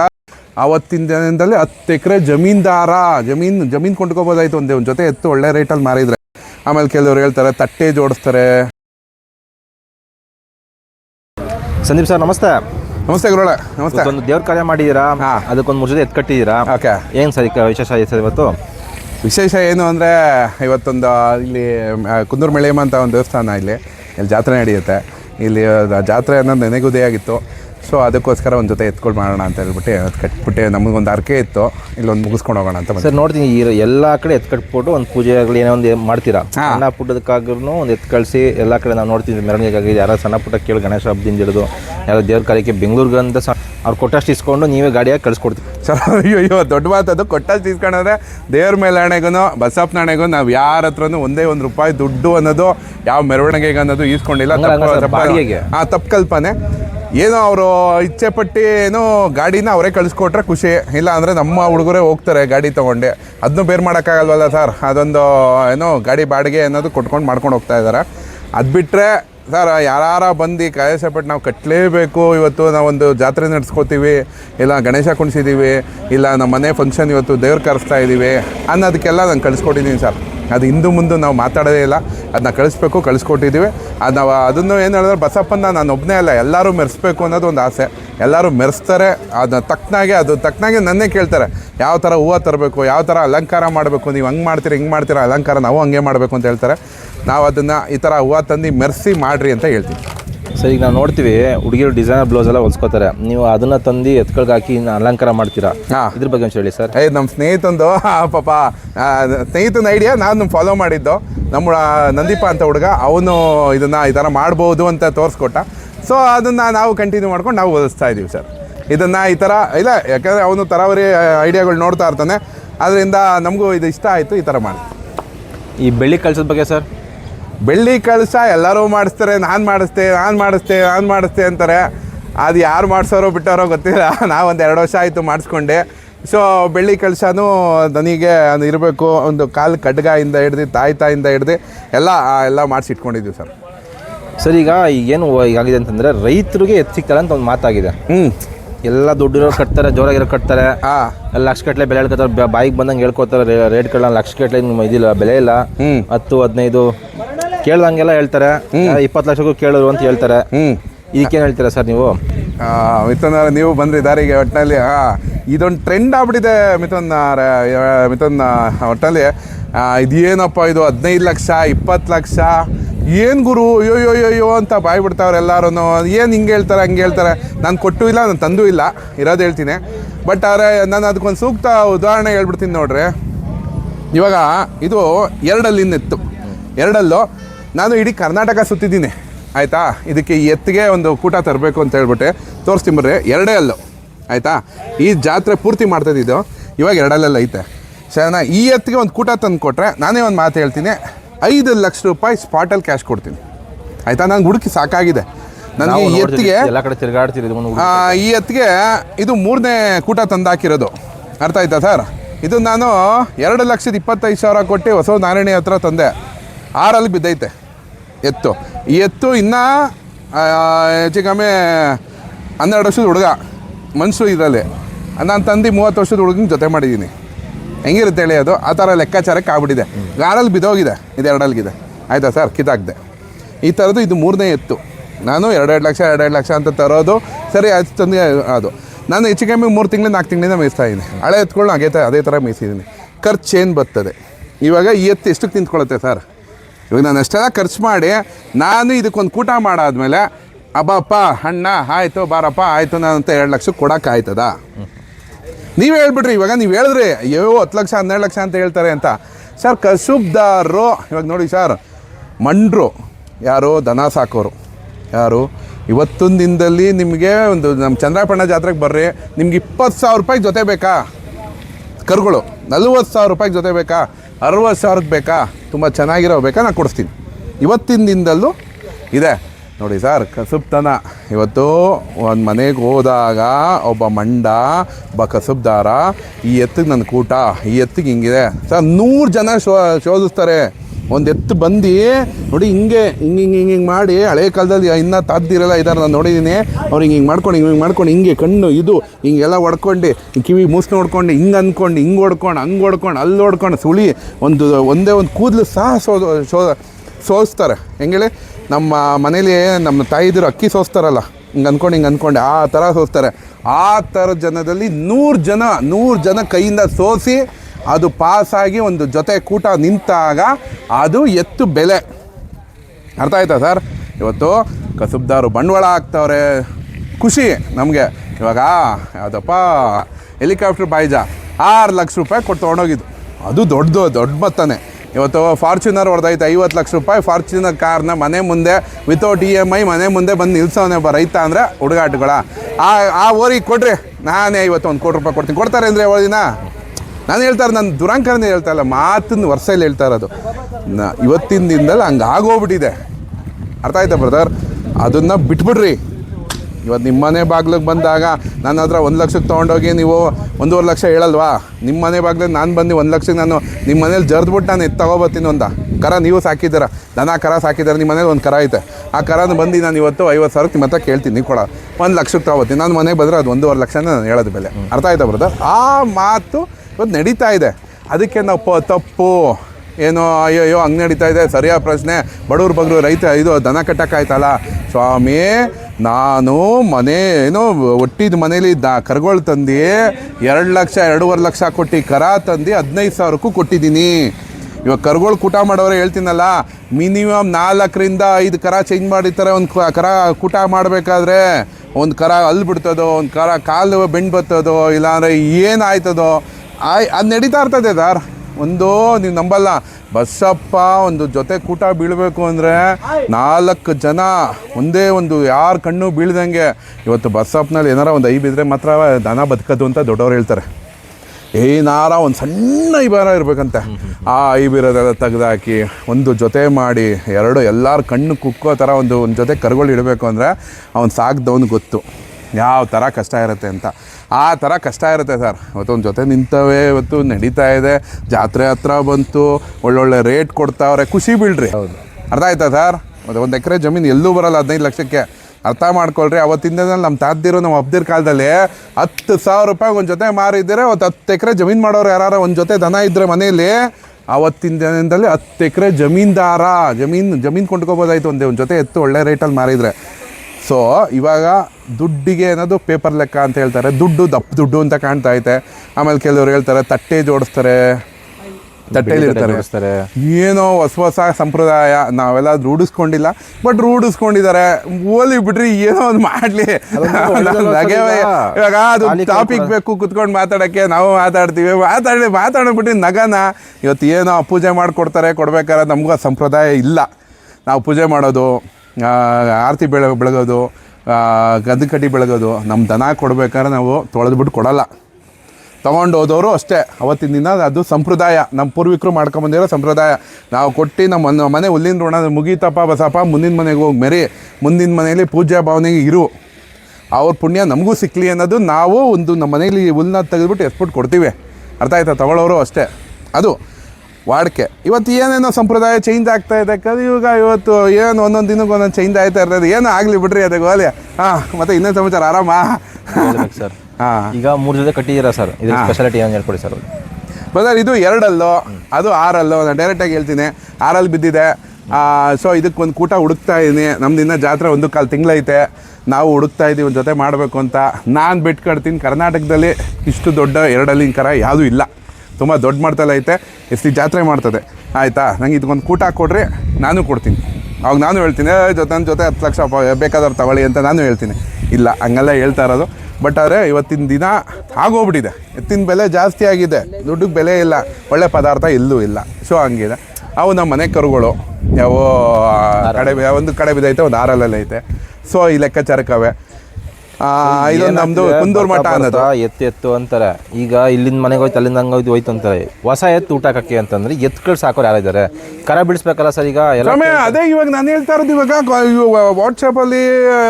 Speaker 1: ದಿನದಲ್ಲಿ ಹತ್ತು ಎಕರೆ ಜಮೀನ್ದಾರ ಜಮೀನು ಜಮೀನು ಕೊಂಡ್ಕೋಬೋದಾಯ್ತು ಒಂದೇ ಒಂದು ಜೊತೆ ಎತ್ತು ಒಳ್ಳೆ ರೇಟಲ್ಲಿ ಮಾರಿದರೆ. ಆಮೇಲೆ ಕೆಲವ್ರು ಹೇಳ್ತಾರೆ ತಟ್ಟೆ ಜೋಡಿಸ್ತಾರೆ.
Speaker 2: ಸಂದೀಪ್ ಸರ್ ನಮಸ್ತೆ.
Speaker 1: ನಮಸ್ತೆ ಗುರುಳೆ ನಮಸ್ತೆ.
Speaker 2: ಒಂದು ದೇವ್ರ ಕಾರ್ಯ ಮಾಡಿದ್ದೀರಾ
Speaker 1: ಹಾ.
Speaker 2: ಅದಕ್ಕೊಂದು ಮೂರು ಜೊತೆ ಎತ್ತು ಕಟ್ಟಿದ್ದೀರಾ
Speaker 1: ಓಕೆ.
Speaker 2: ಏನು ಸರ್ ವಿಶೇಷ ಇದೆ ಸರ್ ಇವತ್ತು?
Speaker 1: ವಿಶೇಷ ಏನು ಅಂದರೆ ಇವತ್ತೊಂದು ಇಲ್ಲಿ ಕುಂದೂರ್ ಮೆಳೆಯಮ್ಮ ಅಂತ ಒಂದು ದೇವಸ್ಥಾನ ಇಲ್ಲಿ ಇಲ್ಲಿ ಜಾತ್ರೆ ನಡೆಯುತ್ತೆ. ಇಲ್ಲಿ ಜಾತ್ರೆ ಅನ್ನೋದು ನೆನೆಗುದಿಯಾಗಿತ್ತು. ಸೊ ಅದಕ್ಕೋಸ್ಕರ ಒಂದು ಜೊತೆ ಎತ್ಕೊಂಡು ಮಾಡೋಣ ಅಂತ ಹೇಳ್ಬಿಟ್ಟು ಅದು ಕಟ್ಬಿಟ್ಟೆ ನಮಗೊಂದು ಅರ್ಕೆ ಇತ್ತು. ಇಲ್ಲೊಂದು ಮುಗಿಸ್ಕೊಂಡು ಹೋಗೋಣ ಅಂತ
Speaker 2: ಸರ್ ನೋಡ್ತೀನಿ ಈ ಎಲ್ಲ ಕಡೆ ಎತ್ತು ಕಟ್ಬಿಟ್ಟು ಒಂದು ಪೂಜೆ ಆಗಲಿ ಏನೋ ಒಂದು ಮಾಡ್ತೀರಾ. ಸಣ್ಣ ಪುಟ್ಟದಕ್ಕಾಗ್ರೂ ಒಂದು ಎತ್ತು ಕಳಿಸಿ ಎಲ್ಲ ಕಡೆ ನಾವು ನೋಡ್ತೀನಿ ಮೆರವಣಿಗೆಗಾಗಿ ಯಾರೋ ಸಣ್ಣ ಪುಟ್ಟ ಕೇಳಿ ಗಣೇಶ ಹಬ್ಬದಿಂದ ಹಿಡಿದು ಯಾರೋ ದೇವ್ರ ಕಾರ್ಯಕ್ಕೆ ಬೆಂಗಳೂರಿಗೆ ಅಂತ ಸ ಅವ್ರು ಕೊಟ್ಟಷ್ಟು ಇಸ್ಕೊಂಡು ನೀವೇ ಗಾಡಿಯಾಗಿ ಕಳಿಸ್ಕೊಡ್ತೀವಿ.
Speaker 1: ಸರ್ ಅಯ್ಯೋ ಅಯ್ಯೋ ದೊಡ್ಡ ಮಾತದು ಕೊಟ್ಟಷ್ಟು ಇಸ್ಕೊಂಡ್ರೆ ದೇವ್ರ ಮೇಲೆ ಹಣೆಗೂ ಬಸಪ್ಪನಣೆಗೂ ನಾವು ಯಾರ ಹತ್ರನೂ ಒಂದೇ ಒಂದು ರೂಪಾಯಿ ದುಡ್ಡು ಅನ್ನೋದು ಯಾವ ಮೆರವಣಿಗೆಗೆ ಅನ್ನೋದು ಈಸ್ಕೊಂಡಿಲ್ಲ. ತಪ್ಪು ಕಲ್ಪನೆ. ಏನೋ ಅವರು ಇಚ್ಛೆ ಪಟ್ಟು ಏನೋ ಗಾಡಿನ ಅವರೇ ಕಳಿಸ್ಕೊಟ್ರೆ ಖುಷಿ. ಇಲ್ಲ ಅಂದರೆ ನಮ್ಮ ಹುಡುಗರೇ ಹೋಗ್ತಾರೆ ಗಾಡಿ ತೊಗೊಂಡೆ. ಅದನ್ನು ಬೇರೆ ಮಾಡೋಕ್ಕಾಗಲ್ವಲ್ಲ ಸರ್? ಅದೊಂದು, ಏನೋ ಗಾಡಿ ಬಾಡಿಗೆ ಅನ್ನೋದು ಕೊಟ್ಕೊಂಡು ಮಾಡ್ಕೊಂಡು ಹೋಗ್ತಾ ಇದ್ದಾರೆ ಅದು ಬಿಟ್ಟರೆ ಸರ್ ಯಾರು ಬಂದು ಕಾಯಸಪಟ್ಟು ನಾವು ಕಟ್ಟಲೇಬೇಕು ಇವತ್ತು ನಾವೊಂದು ಜಾತ್ರೆ ನಡೆಸ್ಕೋತೀವಿ, ಇಲ್ಲ ಗಣೇಶ ಕುಣಿಸಿದ್ದೀವಿ ಇಲ್ಲ ನಮ್ಮ ಮನೆ ಫಂಕ್ಷನ್ ಇವತ್ತು ದೇವ್ರು ಕರೆಸ್ತಾ ಇದ್ದೀವಿ ಅನ್ನೋದಕ್ಕೆಲ್ಲ ನಾನು ಕಳಿಸ್ಕೊಟ್ಟಿದ್ದೀನಿ ಸರ್. ಅದು ಹಿಂದು ಮುಂದೆ ನಾವು ಮಾತಾಡೋದೇ ಇಲ್ಲ. ಅದನ್ನ ಕಳಿಸ್ಬೇಕು, ಕಳಿಸ್ಕೊಟ್ಟಿದ್ದೀವಿ. ಅದು ನಾವು ಅದನ್ನು ಏನು ಹೇಳಿದ್ರೆ ಬಸಪ್ಪನ ನಾನು ಒಬ್ಬನೇ ಅಲ್ಲ, ಎಲ್ಲರೂ ಮೆರೆಸ್ಬೇಕು ಅನ್ನೋದು ಒಂದು ಆಸೆ. ಎಲ್ಲರೂ ಮೆರೆಸ್ತಾರೆ ಅದನ್ನ ತಕ್ಕನಾಗೆ ಅದು ತಕ್ಕನಾಗೆ ನನ್ನೇ ಕೇಳ್ತಾರೆ. ಯಾವ ಥರ ಹೂವು ತರಬೇಕು, ಯಾವ ಥರ ಅಲಂಕಾರ ಮಾಡಬೇಕು, ನೀವು ಹಂಗೆ ಮಾಡ್ತೀರಿ, ಹಿಂಗೆ ಮಾಡ್ತೀರಾ, ಅಲಂಕಾರ ನಾವು ಹಂಗೆ ಮಾಡಬೇಕು ಅಂತ ಹೇಳ್ತಾರೆ. ನಾವು ಅದನ್ನು ಈ ಥರ ಹೂವು ತಂದು ಮೆರೆಸಿ ಮಾಡಿರಿ ಅಂತ ಹೇಳ್ತೀವಿ.
Speaker 2: ಸರ್ ಈಗ ನಾವು ನೋಡ್ತೀವಿ ಹುಡುಗಿರು ಡಿಸೈನರ್ ಬ್ಲೌಸ್ ಎಲ್ಲ ಹೊಲ್ಸ್ಕೋತಾರೆ. ನೀವು ಅದನ್ನ ತಂದು ಎತ್ಕೊಳ್ಗೆ ಹಾಕಿ ಇನ್ನು ಅಲಂಕಾರ ಮಾಡ್ತೀರಾ?
Speaker 1: ಹಾಂ.
Speaker 2: ಇದ್ರ ಬಗ್ಗೆ ಒಂದು ಹೇಳಿ ಸರ್.
Speaker 1: ಏ ನಮ್ಮ ಸ್ನೇಹಿತಂದು ಪಾಪ ಆ, ಸ್ನೇಹಿತನ ಐಡಿಯಾ ನಾನು ಫಾಲೋ ಮಾಡಿದ್ದು. ನಮ್ಮ ಆ, ನಂದೀಪ ಅಂತ ಹುಡುಗ ಅವನು ಇದನ್ನ ಈ ಥರ ಮಾಡ್ಬೋದು ಅಂತ ತೋರಿಸ್ಕೊಟ್ಟ. ಸೊ ಅದನ್ನ ನಾವು ಕಂಟಿನ್ಯೂ ಮಾಡ್ಕೊಂಡು ನಾವು ಓದಿಸ್ತಾ ಇದ್ದೀವಿ ಸರ್. ಇದನ್ನ ಈ ಥರ ಇಲ್ಲ ಯಾಕಂದ್ರೆ ಅವನು ತರಾವರಿ ಐಡಿಯಾಗಳು ನೋಡ್ತಾ ಇರ್ತಾನೆ. ಅದರಿಂದ ನಮಗೂ ಇದು ಇಷ್ಟ ಆಯಿತು ಈ ಥರ ಮಾಡಿ.
Speaker 2: ಈ ಬೆಳ್ಳಿ ಕಳ್ಸೋದ್ ಬಗ್ಗೆ ಸರ್
Speaker 1: ಬೆಳ್ಳಿ ಕಳಸ ಎಲ್ಲರೂ ಮಾಡಿಸ್ತಾರೆ ನಾನು ಮಾಡಿಸ್ತೆ ನಾನು ಮಾಡಿಸ್ತೆ ನಾನು ಮಾಡಿಸ್ತೆ ಅಂತಾರೆ. ಅದು ಯಾರು ಮಾಡಿಸೋರೋ ಬಿಟ್ಟಾರೋ ಗೊತ್ತಿಲ್ಲ. ನಾವು ಒಂದು ಎರಡು ವರ್ಷ ಆಯಿತು ಮಾಡಿಸ್ಕೊಂಡೆ. ಸೊ ಬೆಳ್ಳಿ ಕಳಸನೂ ನನಗೆ ಅದು ಇರಬೇಕು. ಒಂದು ಕಾಲು ಖಡ್ಗದಿಂದ ಹಿಡ್ದು ತಾಯಿ ತಾಯಿಂದ ಹಿಡ್ದು ಎಲ್ಲ ಎಲ್ಲ ಮಾಡಿಸಿಟ್ಕೊಂಡಿದ್ದೀವಿ ಸರ್.
Speaker 2: ಸರ್ ಈಗ ಏನು ಆಗಿದೆ ಅಂತಂದರೆ ರೈತರಿಗೆ ಎತ್ತು ಸಿಗ್ತಾರೆ ಅಂತ ಒಂದು ಮಾತಾಗಿದೆ.
Speaker 1: ಹ್ಞೂ
Speaker 2: ಎಲ್ಲ ದುಡ್ಡಿರೋ ಕಟ್ತಾರೆ ಜೋರಾಗಿರೋ ಕಟ್ತಾರೆ.
Speaker 1: ಹಾಂ.
Speaker 2: ಎಲ್ಲ ಲಕ್ಷ ಗಟ್ಟಲೆ ಬೆಲೆ ಹೇಳ್ಕೊತಾರೆ ಬಾಯಿಗೆ ಬಂದಂಗೆ ಹೇಳ್ಕೊತಾರೆ ರೇಟ್ಗಳನ್ನ ಲಕ್ಷ ನಿಮ್ಗೆ ಇದಿಲ್ಲ ಬೆಲೆ ಇಲ್ಲ.
Speaker 1: ಹ್ಞೂ
Speaker 2: ಹತ್ತು ಹದಿನೈದು ಕೇಳ್ದಂಗೆಲ್ಲ ಹೇಳ್ತಾರೆ. ಇಪ್ಪತ್ತು ಲಕ್ಷಕ್ಕೂ ಕೇಳೋರು ಅಂತ ಹೇಳ್ತಾರೆ. ಇದಕ್ಕೇನು ಹೇಳ್ತೀರಾ ಸರ್ ನೀವು?
Speaker 1: ಮಿಥುನ್ ನೀವು ಬಂದ್ರಿ ದಾರಿಗೆ ಒಟ್ಟಿನಲ್ಲಿ ಹಾಂ ಇದೊಂದು ಟ್ರೆಂಡ್ ಆಗ್ಬಿಟ್ಟಿದೆ ಮಿಥುನ್ ಮಿಥುನ್ ಒಟ್ಟಿನಲ್ಲಿ ಇದು ಇದೇನಪ್ಪ ಇದು ಹದಿನೈದು ಲಕ್ಷ ಇಪ್ಪತ್ತು ಲಕ್ಷ? ಏನು ಗುರು ಅಯ್ಯೋ ಅಯ್ಯೋ ಅಯ್ಯೋ ಅಯ್ಯೋ ಅಂತ ಬಾಯ್ ಬಿಡ್ತಾವ್ರೆ ಎಲ್ಲರೂ ಏನು ಹಿಂಗೆ ಹೇಳ್ತಾರೆ ಹಂಗೆ ಹೇಳ್ತಾರೆ. ನಾನು ಕೊಟ್ಟು ಇಲ್ಲ ನಾನು ತಂದು ಇಲ್ಲ. ಇರೋದು ಹೇಳ್ತೀನಿ. ಬಟ್ ಆದರೆ ನಾನು ಅದಕ್ಕೊಂದು ಸೂಕ್ತ ಉದಾಹರಣೆ ಹೇಳ್ಬಿಡ್ತೀನಿ ನೋಡ್ರಿ. ಇವಾಗ ಇದು ಎರಡಲ್ಲಿ ಇನ್ನಿತ್ತು ಎರಡಲ್ಲೂ ನಾನು ಇಡೀ ಕರ್ನಾಟಕ ಸುತ್ತಿದ್ದೀನಿ. ಆಯಿತಾ? ಇದಕ್ಕೆ ಈ ಎತ್ತಿಗೆ ಒಂದು ಕೂಟ ತರಬೇಕು ಅಂತ ಹೇಳ್ಬಿಟ್ಟು. ತೋರಿಸ್ತೀನಿ ಬರ್ರಿ. ಎರಡೇ ಅಲ್ಲು. ಆಯಿತಾ? ಈ ಜಾತ್ರೆ ಪೂರ್ತಿ ಮಾಡ್ತಾಯಿದ್ದು ಇವಾಗ ಎರಡಲ್ಲೆಲ್ಲ ಐತೆ. ಸರಿನಾ ಈ ಎತ್ತಿಗೆ ಒಂದು ಕೂಟ ತಂದು ಕೊಟ್ಟರೆ ನಾನೇ ಒಂದು ಮಾತು ಹೇಳ್ತೀನಿ. ಐದು ಲಕ್ಷ ರೂಪಾಯಿ ಸ್ಪಾಟಲ್ಲಿ ಕ್ಯಾಶ್ ಕೊಡ್ತೀನಿ. ಆಯಿತಾ? ನನಗೆ ಹುಡುಕಿ ಸಾಕಾಗಿದೆ. ನನಗೆ ಈ ಎತ್ತಿಗೆ
Speaker 2: ಎಲ್ಲ ಕಡೆ ತಿರುಗಾಡ್ತೀರಿ
Speaker 1: ಈ ಎತ್ತಿಗೆ ಇದು ಮೂರನೇ ಕೂಟ ತಂದಾಕಿರೋದು ಅರ್ಥ ಆಯ್ತಾ ಸರ್? ಇದು ನಾನು ಎರಡು ಲಕ್ಷದ ಇಪ್ಪತ್ತೈದು ಸಾವಿರ ಕೊಟ್ಟು ಹೊಸ ನಾರಾಯಣಿ ಹತ್ರ ತಂದೆ. ಆರಲ್ಲಿ ಬಿದ್ದೈತೆ. ಎತ್ತು. ಈ ಎತ್ತು ಇನ್ನೂ ಹೆಚ್ಚು ಕಮ್ಮಿ ಹನ್ನೆರಡು ವರ್ಷದ ಹುಡುಗ ಮನಸ್ಸು ಇದರಲ್ಲಿ. ನಾನು ತಂದು ಮೂವತ್ತು ವರ್ಷದ ಹುಡುಗನ ಜೊತೆ ಮಾಡಿದ್ದೀನಿ ಹೆಂಗಿರುತ್ತೆ ಹೇಳಿ ಅದು? ಆ ಥರ ಲೆಕ್ಕಾಚಾರಕ್ಕೆ ಆಗ್ಬಿಟ್ಟಿದೆ. ಗಾರಲ್ಲಿ ಬಿದ್ದೋಗಿದೆ. ಇದು ಎರಡಲ್ಲಿಗಿದೆ ಆಯಿತಾ ಸರ್? ಕಿತ್ತಾಕ್ದೆ. ಈ ಥರದ್ದು ಇದು ಮೂರನೇ ಎತ್ತು. ನಾನು ಎರಡೆರಡು ಲಕ್ಷ ಎರಡೆರಡು ಲಕ್ಷ ಅಂತ ತರೋದು ಸರಿ ಅದು ತಂದು, ಅದು. ನಾನು ಹೆಚ್ಚು ಕಮ್ಮಿ ಮೂರು ತಿಂಗಳು ನಾಲ್ಕು ತಿಂಗಳಿಂದ ಮೇಯಿಸ್ತಾ ಇದ್ದೀನಿ. ಹಳೆ ಎತ್ಕೊಳ್ಳೋ ಥರ ಅದೇ ಥರ ಮೇಯಿಸಿದ್ದೀನಿ. ಖರ್ಚು ಏನು ಬರ್ತದೆ? ಇವಾಗ ಈ ಎತ್ತು ಎಷ್ಟಕ್ಕೆ ನಿಂತ್ಕೊಳ್ಳುತ್ತೆ ಸರ್? ಇವಾಗ ನಾನು ಅಷ್ಟೆಲ್ಲ ಖರ್ಚು ಮಾಡಿ ನಾನು ಇದಕ್ಕೊಂದು ಕೂಟ ಮಾಡಾದ್ಮೇಲೆ ಅಬ್ಬಪ್ಪ ಅಣ್ಣ, ಆಯಿತು, ಬಾರಪ್ಪ, ಆಯಿತು ನಾನು ಅಂತ ಎರಡು ಲಕ್ಷ ಕೊಡೋಕ್ಕಾಯ್ತದ ನೀವು ಹೇಳ್ಬಿಟ್ರಿ ಇವಾಗ ನೀವು ಹೇಳಿದ್ರಿ, ಅಯ್ಯೋ, ಹತ್ತು ಲಕ್ಷ, ಹನ್ನೆರಡು ಲಕ್ಷ ಅಂತ ಹೇಳ್ತಾರೆ ಅಂತ. ಸರ್, ಕಸುಬ್ದಾರರು, ಇವಾಗ ನೋಡಿ ಸರ್, ಮಂಡ್ರು, ಯಾರು ದನ ಸಾಕೋರು, ಯಾರು? ಇವತ್ತೊಂದು ದಿನದಲ್ಲಿ ನಿಮಗೆ ಒಂದು ನಮ್ಮ ಚಂದ್ರಾಪಣ್ಣ ಜಾತ್ರೆಗೆ ಬರ್ರಿ, ನಿಮ್ಗೆ ಇಪ್ಪತ್ತು ಸಾವಿರ ರೂಪಾಯಿ ಜೊತೆ ಬೇಕಾ? ಕರುಗಳು, ನಲ್ವತ್ತು ಸಾವಿರ ರೂಪಾಯಿಗೆ ಜೊತೆ ಬೇಕಾ? ಅರವತ್ತು ಸಾವಿರಕ್ಕೆ ಬೇಕಾ? ತುಂಬ ಚೆನ್ನಾಗಿರೋ ಬೇಕಾ? ನಾನು ಕೊಡಿಸ್ತೀನಿ. ಇವತ್ತಿನ ದಿನದಲ್ಲೂ ಇದೆ. ನೋಡಿ ಸರ್, ಕಸುಬ್ತನ. ಇವತ್ತು ಒಂದು ಮನೆಗೆ ಹೋದಾಗ ಒಬ್ಬ ಮಂಡ, ಒಬ್ಬ ಕಸುಬ್ದಾರ ಈ ಎತ್ತಿಗೆ ನನ್ನ ಕೂಟ, ಈ ಎತ್ತಿಗೆ ಹಿಂಗಿದೆ. ಸರ್, ನೂರು ಜನ ಶೋ ಶೋಧಿಸ್ತಾರೆ. ಒಂದು ಎತ್ತು ಬಂದು, ನೋಡಿ ಹಿಂಗೆ ಹಿಂಗೆ ಹಿಂಗೆ ಹಿಂಗೆ ಹಿಂಗೆ ಮಾಡಿ, ಹಳೆ ಕಾಲದಲ್ಲಿ ಇನ್ನೂ ತಾದ್ದಿರಲ್ಲ ಇದ್ದಾರೆ ನಾನು ನೋಡಿದ್ದೀನಿ ಅವ್ರು ಹಿಂಗೆ ಹಿಂಗೆ ಮಾಡ್ಕೊಂಡು, ಹಿಂಗೆ ಹಿಂಗೆ ಮಾಡ್ಕೊಂಡು, ಹಿಂಗೆ ಕಣ್ಣು, ಇದು, ಹಿಂಗೆಲ್ಲ ಹೊಡ್ಕೊಂಡು ಕಿವಿ ಮೂಸ್ ಹೊಡ್ಕೊಂಡು ಹಿಂಗೆ ಅಂದ್ಕೊಂಡು ಹಿಂಗೆ ಹೊಡ್ಕೊಂಡು ಹಂಗೆ ಹೊಡ್ಕೊಂಡು ಅಲ್ಲಿ ಹೊಡ್ಕೊಂಡು ಸುಳಿ, ಒಂದು, ಒಂದೇ ಒಂದು ಕೂದಲು ಸಹ ಸೋ ಸೋ, ಸೋಸ್ತಾರೆ. ಹೆಂಗೇಳಿ ನಮ್ಮ ಮನೇಲಿ ನಮ್ಮ ತಾಯಿದ್ರು ಅಕ್ಕಿ ಸೋಸ್ತಾರಲ್ಲ, ಹಿಂಗೆ ಅಂದ್ಕೊಂಡು ಹಿಂಗೆ ಅಂದ್ಕೊಂಡು ಆ ಥರ ಸೋಸ್ತಾರೆ. ಆ ಥರ ಜನದಲ್ಲಿ ನೂರು ಜನ ನೂರು ಜನ ಕೈಯಿಂದ ಸೋಸಿ ಅದು ಪಾಸಾಗಿ ಒಂದು ಜೊತೆ ಕೂಟ ನಿಂತಾಗ ಅದು ಎತ್ತು ಬೆಲೆ. ಅರ್ಥ ಆಯ್ತಾ ಸರ್? ಇವತ್ತು ಕಸುಬ್ದಾರು ಬಂಡವಾಳ ಹಾಕ್ತವ್ರೆ. ಖುಷಿ ನಮಗೆ. ಇವಾಗ, ಯಾವುದಪ್ಪ, ಹೆಲಿಕಾಪ್ಟರ್ ಬಾಯ್ಜ ಆರು ಲಕ್ಷ ರೂಪಾಯಿ ಕೊಟ್ಟು ತೊಗೊಂಡೋಗಿದ್ದು. ಅದು ದೊಡ್ಡದು, ದೊಡ್ಡ ಮೊತ್ತನೇ ಇವತ್ತು ಫಾರ್ಚುನರ್ ಹೊಡೆದೈತೆ ಐವತ್ತು ಲಕ್ಷ ರೂಪಾಯಿ ಫಾರ್ಚುನರ್ ಕಾರ್ನ ಮನೆ ಮುಂದೆ ವಿತೌಟ್ ಇ ಎಂ ಐ ಮನೆ ಮುಂದೆ ಬಂದು ನಿಲ್ಸೋನೆ ಒಬ್ಬ ರೈತ ಅಂದರೆ ಹುಡುಗಾಟಗಳ. ಆ ಆ ಓರಿಗೆ ಕೊಡ್ರಿ. ನಾನೇ ಇವತ್ತು ಒಂದು ಕೋಟಿ ರೂಪಾಯಿ ಕೊಡ್ತೀನಿ. ಕೊಡ್ತಾರೆ ಅಂದರೆ ದಿನ? ನಾನು ಹೇಳ್ತಾರೆ ನನ್ನ ದುರಂಕರನೇ ಹೇಳ್ತಾ ಇಲ್ಲ ಮಾತನ್ನು ವರ್ಷದಲ್ಲಿ ಹೇಳ್ತಾ ಇರೋದು. ನ- ಇವತ್ತಿನ ದಿನದಲ್ಲಿ ಹಂಗೆ ಆಗೋಗ್ಬಿಟ್ಟಿದೆ. ಅರ್ಥ ಆಯ್ತಾ ಬ್ರದರ್ ಅದನ್ನು ಬಿಟ್ಬಿಡ್ರಿ. ಇವತ್ತು ನಿಮ್ಮ ಮನೆ ಬಾಗ್ಲಿಗೆ ಬಂದಾಗ ನಾನು ಹತ್ರ ಒಂದು ಲಕ್ಷಕ್ಕೆ ತೊಗೊಂಡೋಗಿ ನೀವು ಒಂದೂವರೆ ಲಕ್ಷ ಹೇಳಲ್ವಾ? ನಿಮ್ಮ ಮನೆ ಬಾಗ್ಲಿಗೆ ನಾನು ಬಂದು ಒಂದು ಲಕ್ಷಕ್ಕೆ ನಾನು ನಿಮ್ಮ ಮನೇಲಿ ಜರ್ದ್ಬಿಟ್ಟು ನಾನು ಎತ್ತು ತಗೋಬತ್ತೀನಿ ಅಂತ. ಕರ ನೀವು ಸಾಕಿದ್ದೀರ. ಆ ಕರ ಸಾಕಿದ್ದಾರೆ ನಿಮ್ಮ ಮನೇಲಿ ಒಂದು ಕರ ಐತೆ. ಆ ಕರನ ಬಂದು ನಾನು ಇವತ್ತು ಐವತ್ತು ಸಾವಿರಕ್ಕೆ ನಿಮ್ಮ ಹತ್ರ ಕೇಳ್ತೀನಿ ಕೊಡ. ಒಂದು ಲಕ್ಷಕ್ಕೆ ತಗೋತೀನಿ ನಾನು ಮನೆಗೆ ಬಂದರೆ ಅದು ಒಂದೂವರೆ ಲಕ್ಷನೇ ನಾನು ಹೇಳೋದು ಬೆಲೆ. ಅರ್ಥ ಆಯ್ತಾ ಬ್ರದರ್ ಆ ಮಾತು ಇವತ್ತು ನಡೀತಾ ಇದೆ. ಅದಕ್ಕೆ ನಾವು ತಪ್ಪು. ಏನೋ, ಅಯ್ಯೋ ಅಯ್ಯೋ, ಹಂಗೆ ನಡೀತಾ ಇದೆ. ಸರಿಯಾದ ಪ್ರಶ್ನೆ. ಬಡವ್ರು, ಬಗ್ರು, ರೈತ, ಇದು, ದನ ಕಟ್ಟಕ್ಕಾಯ್ತಲ್ಲ? ಸ್ವಾಮಿ, ನಾನು ಮನೆ, ಏನೋ, ಒಟ್ಟಿದ ಮನೇಲಿ ದ ಕರ್ಗಳು ತಂದು ಎರಡು ಲಕ್ಷ, ಎರಡೂವರೆ ಲಕ್ಷ ಕೊಟ್ಟು ಕರ ತಂದು ಹದಿನೈದು ಸಾವಿರಕ್ಕೂ ಕೊಟ್ಟಿದ್ದೀನಿ. ಇವಾಗ ಕರುಗಳು ಕೂಟ ಮಾಡೋರೆ ಹೇಳ್ತೀನಲ್ಲ, ಮಿನಿಮಮ್ ನಾಲ್ಕರಿಂದ ಐದು ಕರ ಚೇಂಜ್ ಮಾಡಿರ್ತಾರೆ. ಒಂದು ಕರ ಕೂಟ ಮಾಡಬೇಕಾದ್ರೆ ಒಂದು ಕರ ಅಲ್ಲಿ ಬಿಡ್ತದೋ, ಒಂದು ಕರ ಕಾಲು ಬೆಂಡ್ ಬರ್ತದೋ, ಇಲ್ಲಾಂದರೆ ಏನಾಯ್ತದೋ ಆಯ್, ಅದು ನಡೀತಾ ಇರ್ತದೆ ಸರ್ ಒಂದು, ನೀವು ನಂಬಲ್ಲ. ಬಸ್ಸಪ್ಪ, ಒಂದು ಜೊತೆ ಕೂಟ ಬೀಳಬೇಕು ಅಂದರೆ ನಾಲ್ಕು ಜನ ಒಂದೇ ಒಂದು ಯಾರ ಕಣ್ಣು ಬೀಳ್ದಂಗೆ. ಇವತ್ತು ಬಸ್ಸಪ್ನಲ್ಲಿ ಏನಾರ ಒಂದು ಐ ಬಿದ್ದರೆ ಮಾತ್ರ ದನ ಬದುಕೋದು ಅಂತ ದೊಡ್ಡವ್ರು ಹೇಳ್ತಾರೆ. ಏನಾರ ಒಂದು ಸಣ್ಣ ಐಬಾರ ಇರಬೇಕಂತೆ. ಆ ಐಬಿರೋದೆಲ್ಲ ತೆಗ್ದಾಕಿ, ಒಂದು ಜೊತೆ ಮಾಡಿ, ಎರಡು ಎಲ್ಲರ ಕಣ್ಣು ಕುಕ್ಕೋ ಥರ ಒಂದು ಒಂದು ಜೊತೆ ಕರುಗಳು ಇಡಬೇಕು ಅಂದರೆ ಅವ್ನು ಸಾಕ್ದವನು ಗೊತ್ತು. ಯಾವ ಥರ ಕಷ್ಟ ಇರುತ್ತೆ ಅಂತ. ಆ ಥರ ಕಷ್ಟ ಇರುತ್ತೆ ಸರ್. ಇವತ್ತು ಒಂದು ಜೊತೆ ನಿಂತವೆ ಇವತ್ತು ನಡೀತಾ ಇದೆ. ಜಾತ್ರೆ ಹತ್ರ ಬಂತು ಒಳ್ಳೊಳ್ಳೆ ರೇಟ್ ಕೊಡ್ತಾವ್ರೆ. ಖುಷಿ ಬೀಳ್ರಿ.
Speaker 2: ಹೌದು.
Speaker 1: ಅರ್ಥ ಆಯ್ತಾ ಸರ್? ಮತ್ತು ಒಂದು ಎಕರೆ ಜಮೀನು ಎಲ್ಲೂ ಬರಲ್ಲ ಹದಿನೈದು ಲಕ್ಷಕ್ಕೆ. ಅರ್ಥ ಮಾಡ್ಕೊಳ್ರಿ ಅವತ್ತಿಂದ ನಮ್ಮ ತಾದ್ದಿರು ನಮ್ಮ ಅಬ್ದಿರ ಕಾಲದಲ್ಲಿ ಹತ್ತು ಸಾವಿರ ರೂಪಾಯಿ ಒಂದು ಜೊತೆ ಮಾರಿದ್ದೀರ ಅವತ್ತು ಹತ್ತು ಎಕರೆ ಜಮೀನು ಮಾಡೋರು ಯಾರು ಒಂದು ಜೊತೆ ದನ ಇದ್ದರೆ ಮನೆಯಲ್ಲಿ ಅವತ್ತಿನ ದಿನದಲ್ಲಿ ಹತ್ತು ಎಕರೆ ಜಮೀನ್ದಾರ. ಜಮೀನು ಜಮೀನು ಕೊಂಡ್ಕೋಬೋದಾಯ್ತು ಒಂದೇ ಒಂದು ಜೊತೆ ಎತ್ತು ಒಳ್ಳೆ ರೇಟಲ್ಲಿ ಮಾರಿದರೆ. ಸೊ ಇವಾಗ ದುಡ್ಡಿಗೆ ಅನ್ನೋದು ಪೇಪರ್ ಲೆಕ್ಕ ಅಂತ ಹೇಳ್ತಾರೆ. ದುಡ್ಡು ದಪ್ಪ ದುಡ್ಡು ಅಂತ ಕಾಣ್ತಾ ಐತೆ. ಆಮೇಲೆ ಕೆಲವರು ಹೇಳ್ತಾರೆ ತಟ್ಟೆ ಜೋಡಿಸ್ತಾರೆ. ತಟ್ಟೆಲಿ ಇರ್ತಾರೆ. ಏನೋ ಹೊಸ ಹೊಸ ಸಂಪ್ರದಾಯ. ನಾವೆಲ್ಲ ರೂಢಿಸ್ಕೊಂಡಿಲ್ಲ ಬಟ್ ರೂಢಿಸ್ಕೊಂಡಿದ್ದಾರೆ. ಓಲಿ ಬಿಡ್ರಿ ಏನೋ ಒಂದು ಮಾಡ್ಲಿ. ಇವಾಗ ಅದು ಟಾಪಿಕ್ ಬೇಕು ಕುತ್ಕೊಂಡು ಮಾತಾಡಕ್ಕೆ ನಾವು ಮಾತಾಡ್ತೀವಿ. ಮಾತಾಡಿ ಮಾತಾಡ್ಬಿಟ್ಟು ನಗನ. ಇವತ್ತು ಏನೋ ಪೂಜೆ ಮಾಡಿಕೊಡ್ತಾರೆ ಕೊಡ್ಬೇಕಾದ್ರೆ ನಮಗೂ ಸಂಪ್ರದಾಯ ಇಲ್ಲ. ನಾವು ಪೂಜೆ ಮಾಡೋದು ಆರತಿ ಬೆಳೆ, ಬೆಳಗೋದು ಗದ್ದು ಕಡ್ಡಿ ಬೆಳಗೋದು ನಮ್ಮ ದನ ಕೊಡಬೇಕಾದ್ರೆ ನಾವು ತೊಳೆದ್ಬಿಟ್ಟು ಕೊಡಲ್ಲ. ತೊಗೊಂಡು ಹೋದವರು ಅಷ್ಟೇ. ಅವತ್ತಿನ ದಿನ ಅದು ಸಂಪ್ರದಾಯ. ನಮ್ಮ ಪೂರ್ವಿಕರು ಮಾಡ್ಕೊಂಬಂದಿರೋ ಸಂಪ್ರದಾಯ. ನಾವು ಕೊಟ್ಟು ನಮ್ಮ ಮನೆ- ಹುಲ್ಲಿನ ಋಣ ಮುಗೀತಪ್ಪ, ಬಸಪ್ಪ, ಮುಂದಿನ ಮನೆಗೆ ಹೋಗಿ ಮೆರಿ. ಮುಂದಿನ ಮನೆಯಲ್ಲಿ ಪೂಜಾ ಭಾವನೆಗೆ ಇರು. ಅವ್ರ ಪುಣ್ಯ ನಮಗೂ ಸಿಕ್ಕಲಿ ಅನ್ನೋದು ನಾವು ಒಂದು ನಮ್ಮ ಮನೇಲಿ ಹುಲ್ಲನ್ನ ತೆಗೆದ್ಬಿಟ್ಟು ಎಸ್ಬಿಟ್ಟು ಕೊಡ್ತೀವಿ. ಅರ್ಥ ಆಯ್ತಾ? ತೊಗೊಳ್ಳೋರು ಅಷ್ಟೇ. ಅದು ವಾಡಿಕೆ. ಇವತ್ತು ಏನೇನೋ ಸಂಪ್ರದಾಯ ಚೇಂಜ್ ಆಗ್ತಾ ಇದೆ. ಕಲಿಯುಗ ಇವಾಗ ಇವತ್ತು ಏನು ಒಂದೊಂದು ದಿನಕ್ಕೆ ಒಂದೊಂದು ಚೇಂಜ್ ಆಯ್ತಾ ಇರ್ತದೆ ಏನೋ ಆಗಲಿ ಬಿಡ್ರಿ ಅದೇ ಗೋಲಿ ಹಾಂ ಮತ್ತೆ ಇನ್ನೊಂದು ಸಮಾಚಾರ? ಆರಾಮ?
Speaker 2: ಸರ್.
Speaker 1: ಹಾಂ.
Speaker 2: ಈಗ ಮೂರು ಜೊತೆ ಕಟ್ಟಿದ್ದೀರಾ ಸರ್? ಇದು ಸ್ಪೆಷಾಲಿಟಿ ಏನು ಹೇಳ್ಕೊಡಿ ಸರ್?
Speaker 1: ಬ್ರದರ್ ಇದು ಎರಡಲ್ಲೋ? ಅದು ಆರಲ್ಲೋ? ನಾನು ಡೈರೆಕ್ಟಾಗಿ ಹೇಳ್ತೀನಿ. ಆರಲ್ಲಿ ಬಿದ್ದಿದೆ. ಸೊ ಇದಕ್ಕೊಂದು ಕೂಟ ಹುಡುಕ್ತಾ ಇದ್ದೀನಿ ನಮ್ದು ಇನ್ನೂ ಜಾತ್ರೆ ಒಂದು ಕಾಲು ತಿಂಗಳೈತೆ. ನಾವು ಹುಡುಕ್ತಾ ಇದ್ದೀವಿ ಒಂದು ಜೊತೆ ಮಾಡಬೇಕು ಅಂತ. ನಾನು ಬಿಟ್ಕೊಡ್ತೀನಿ. ಕರ್ನಾಟಕದಲ್ಲಿ ಇಷ್ಟು ದೊಡ್ಡ ಎರಡಲ್ಲಿ ಕರ ಯಾವುದೂ ಇಲ್ಲ. ತುಂಬ ದೊಡ್ಡ ಮಟ್ಟದಲ್ಲಿ ಐತೆ. ಎಷ್ಟು ಜಾತ್ರೆ ಮಾಡ್ತದೆ. ಆಯಿತಾ? ನಂಗೆ ಇದಕ್ಕೊಂದು ಕೂಟ ಹಾಕ್ಕೊಡ್ರಿ ನಾನು ಕೊಡ್ತೀನಿ. ಅವಾಗ ನಾನು ಹೇಳ್ತೀನಿ "ಏ, ಜೊತೆ ನನ್ನ ಜೊತೆ ಹತ್ತು ಲಕ್ಷ ಬೇಕಾದ್ರೆ ಬೇಕಾದವ್ರು ತಗೊಳ್ಳಿ ಅಂತ ನಾನು ಹೇಳ್ತೀನಿ. ಇಲ್ಲ ಹಂಗೆಲ್ಲ ಹೇಳ್ತಾ ಇರೋದು. ಬಟ್ ಆದರೆ ಇವತ್ತಿನ ದಿನ ಆಗೋಗ್ಬಿಟ್ಟಿದೆ. ಎತ್ತಿನ ಬೆಲೆ ಜಾಸ್ತಿ ಆಗಿದೆ. ದುಡ್ಡಿಗೆ ಬೆಲೆ ಇಲ್ಲ. ಒಳ್ಳೆ ಪದಾರ್ಥ ಇಲ್ಲೂ ಇಲ್ಲ. ಸೊ ಹಂಗಿದೆ. ಅವು ನಮ್ಮ ಮನೆ ಕರುಗಳು. ಯಾವ ಕಡೆ ಒಂದು ಕಡೆ ಬಿದ್ದೈತೆ ಒಂದು ಆರಲ್ಲೈತೆ ಸೊ ಈ ಲೆಕ್ಕಾಚಾರಕ್ಕವೆ. ಇದೊಂದು ನಮ್ಮದು ಕುಂದೂರು ಮಠ ಅನ್ನೋದು.
Speaker 2: ಎತ್ತು ಎತ್ತು ಅಂತಾರೆ. ಈಗ ಇಲ್ಲಿಂದ ಮನೆಗೆ ಹೋಯ್ತು ಅಲ್ಲಿಂದ ಹಂಗೆ ಹೋಯ್ತು ಹೋಯ್ತು ಅಂತಾರೆ. ಹೊಸ ಎತ್ತು ಊಟ ಹಾಕಕ್ಕೆ ಅಂತಂದ್ರೆ ಎತ್ತುಗಳು ಸಾಕೋರು ಯಾರಿದ್ದಾರೆ ಕರ ಬಿಡಿಸ್ಬೇಕಲ್ಲ ಸರ್ ಈಗ? ಎಲ್ಲ
Speaker 1: ಅದೇ ಇವಾಗ ನಾನು ಹೇಳ್ತಾ ಇರೋದು ಇವಾಗ ವಾಟ್ಸಪ್ಪಲ್ಲಿ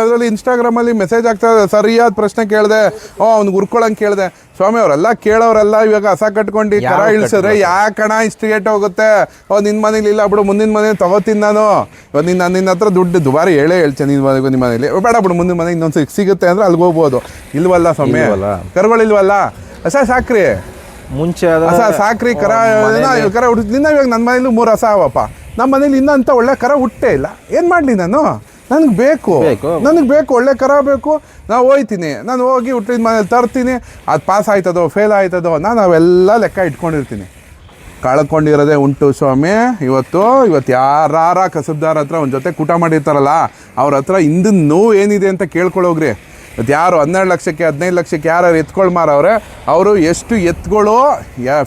Speaker 1: ಅದರಲ್ಲಿ ಇನ್ಸ್ಟಾಗ್ರಾಮಲ್ಲಿ ಮೆಸೇಜ್ ಆಗ್ತಾ ಇದೆ. ಸರಿಯಾದ ಪ್ರಶ್ನೆ ಕೇಳಿದೆ ಓ ಅವ್ನಿಗೆ ಉರ್ಕೊಳಂಗೆ ಕೇಳಿದೆ. ಸ್ವಾಮಿ ಅವರೆಲ್ಲ ಕೇಳೋರೆಲ್ಲ ಇವಾಗ ಹಸ ಕಟ್ಕೊಂಡು ಕರ ಇಳಿಸಿದ್ರೆ ಯಾಕಣ ಇಷ್ಟು ಗೇಟ್ ಹೋಗುತ್ತೆ? ಓ ನಿನ್ನ ಮನೇಲಿ ಇಲ್ಲ ಬಿಡು ಮುಂದಿನ ಮನೇಲಿ ತಗೋತೀನಿ ನಾನು. ಇವಾಗ ನಿನ್ನ ನಿನ್ನ ಹತ್ರ ದುಡ್ಡು ದುಬಾರಿ ಹೇಳೇ ಹೇಳ್ತೇನೆ ನಿನ್ನ ಮನೆಗೂ ನಿಮ್ಮ ಮನೇಲಿ. ಬೇಡ ಬಿಡು ಮುಂದಿನ ಮನೆ ಇನ್ನೊಂದು ಸಿಗ್- ಸಿಗುತ್ತೆ ಅಂದ್ರೆ ಅಲ್ಲಿ ಹೋಗ್ಬೋದು. ಇಲ್ವಲ್ಲ ಸ್ವಾಮಿ? ಕರ್ಗಳಿಲ್ವಲ್ಲ? ಹಸ ಸಾಕ್ರಿ.
Speaker 2: ಮುಂಚೆ
Speaker 1: ಹಸ ಸಾಕ್ರಿ ಕರ ಕರ ಹುಟ್ಟು ನಿನ್ನ ಇವಾಗ ನನ್ನ ಮನೇಲಿ ಮೂರು ಹಸ ಅವಪ್ಪ ನಮ್ಮ ಮನೇಲಿ ಇನ್ನೂ ಅಂತ ಒಳ್ಳೆ ಕರ ಹುಟ್ಟೇ ಇಲ್ಲ. ಏನು ಮಾಡಲಿ ನಾನು? ನನಗೆ ಬೇಕು. ನನಗೆ ಬೇಕು ಒಳ್ಳೆ ಕರ ಬೇಕು. ನಾನು ಹೋಯ್ತೀನಿ. ನಾನು ಹೋಗಿ ಹುಟ್ಟಿದ ಮನೇಲಿ ತರ್ತೀನಿ. ಅದು ಪಾಸ್ ಆಯ್ತದೋ ಫೇಲ್ ಆಯ್ತದೋ ನಾನು ಅವೆಲ್ಲ ಲೆಕ್ಕ ಇಟ್ಕೊಂಡಿರ್ತೀನಿ. ಕಳ್ಕೊಂಡಿರೋದೇ ಉಂಟು ಸ್ವಾಮಿ. ಇವತ್ತು ಇವತ್ತು ಯಾರಾರ ಕಸಬ್ದಾರ ಹತ್ರ ಒಂದು ಜೊತೆ ಕೂಟ ಮಾಡಿರ್ತಾರಲ್ಲ ಅವ್ರ ಹತ್ರ ಹಿಂದಿನ ನೋವು ಏನಿದೆ ಅಂತ ಕೇಳ್ಕೊಳ್ಳೋಗ್ರಿ ಇವತ್ತು ಯಾರು ಹನ್ನೆರಡು ಲಕ್ಷಕ್ಕೆ, ಹದಿನೈದು ಲಕ್ಷಕ್ಕೆ ಯಾರು ಎತ್ಕೊಳ್ ಮಾರವ್ರೆ ಅವರು ಎಷ್ಟು ಎತ್ಗಳು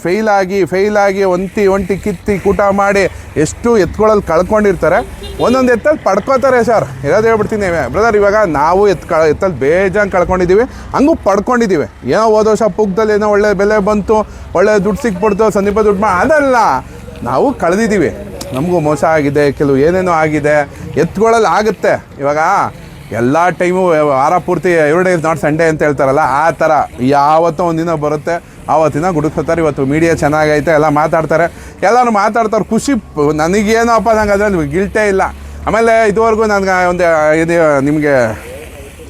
Speaker 1: ಫೇಲ್ ಆಗಿ ಫೇಲ್ ಆಗಿ ಒಂಟಿ ಒಂಟಿ ಕಿತ್ತಿ ಕೂಟ ಮಾಡಿ ಎಷ್ಟು ಎತ್ಕೊಳ್ಳಲ್ಲಿ ಕಳ್ಕೊಂಡಿರ್ತಾರೆ. ಒಂದೊಂದು ಎತ್ತಲ್ಲಿ ಪಡ್ಕೋತಾರೆ ಸರ್. ಇರೋದು ಹೇಳ್ಬಿಡ್ತೀನಿ ಬ್ರದರ್ ಇವಾಗ ನಾವು ಎತ್ ಕ ಎತ್ತಲ್ಲಿ ಬೇಜಾನ್ ಕಳ್ಕೊಂಡಿದ್ದೀವಿ ಹಂಗೂ ಪಡ್ಕೊಂಡಿದ್ದೀವಿ ಏನೋ ಹೋದ ವರ್ಷ ಪುಗ್ದಲ್ಲಿ ಏನೋ ಒಳ್ಳೆ ಬೆಲೆ ಬಂತು, ಒಳ್ಳೆ ದುಡ್ಡು ಸಿಕ್ಬಿಡ್ತು, ಸಮೀಪ ದುಡ್ಡು ಮಾ, ಅದಲ್ಲ. ನಾವು ಕಳೆದಿದ್ದೀವಿ ನಮಗೂ ಮೋಸ ಆಗಿದೆ, ಕೆಲವು ಏನೇನೋ ಆಗಿದೆ. ಎತ್ತುಗಳಲ್ಲಿ ಆಗುತ್ತೆ. ಇವಾಗ ಎಲ್ಲ ಟೈಮು, ವಾರ ಪೂರ್ತಿ every day is not Sunday ಅಂತ ಹೇಳ್ತಾರಲ್ಲ, ಆ ಥರ ಯಾವತ್ತೋ ಒಂದಿನ ಬರುತ್ತೆ. ಆವತ್ತಿನ ಗುಡುಕ್ತಾರೆ ಇವತ್ತು ಮೀಡಿಯಾ ಚೆನ್ನಾಗೈತೆ, ಎಲ್ಲ ಮಾತಾಡ್ತಾರೆ. ಎಲ್ಲರೂ ಮಾತಾಡ್ತಾರೆ, ಖುಷಿ ನನಗೇನೋ ನನಗೇನೋಪ್ಪ ನಂಗೆ ಅದ್ರಲ್ಲಿ ಗಿಲ್ಟೇ ಇಲ್ಲ. ಆಮೇಲೆ ಇದುವರೆಗೂ ನನಗೆ ಒಂದು ಇದು ನಿಮಗೆ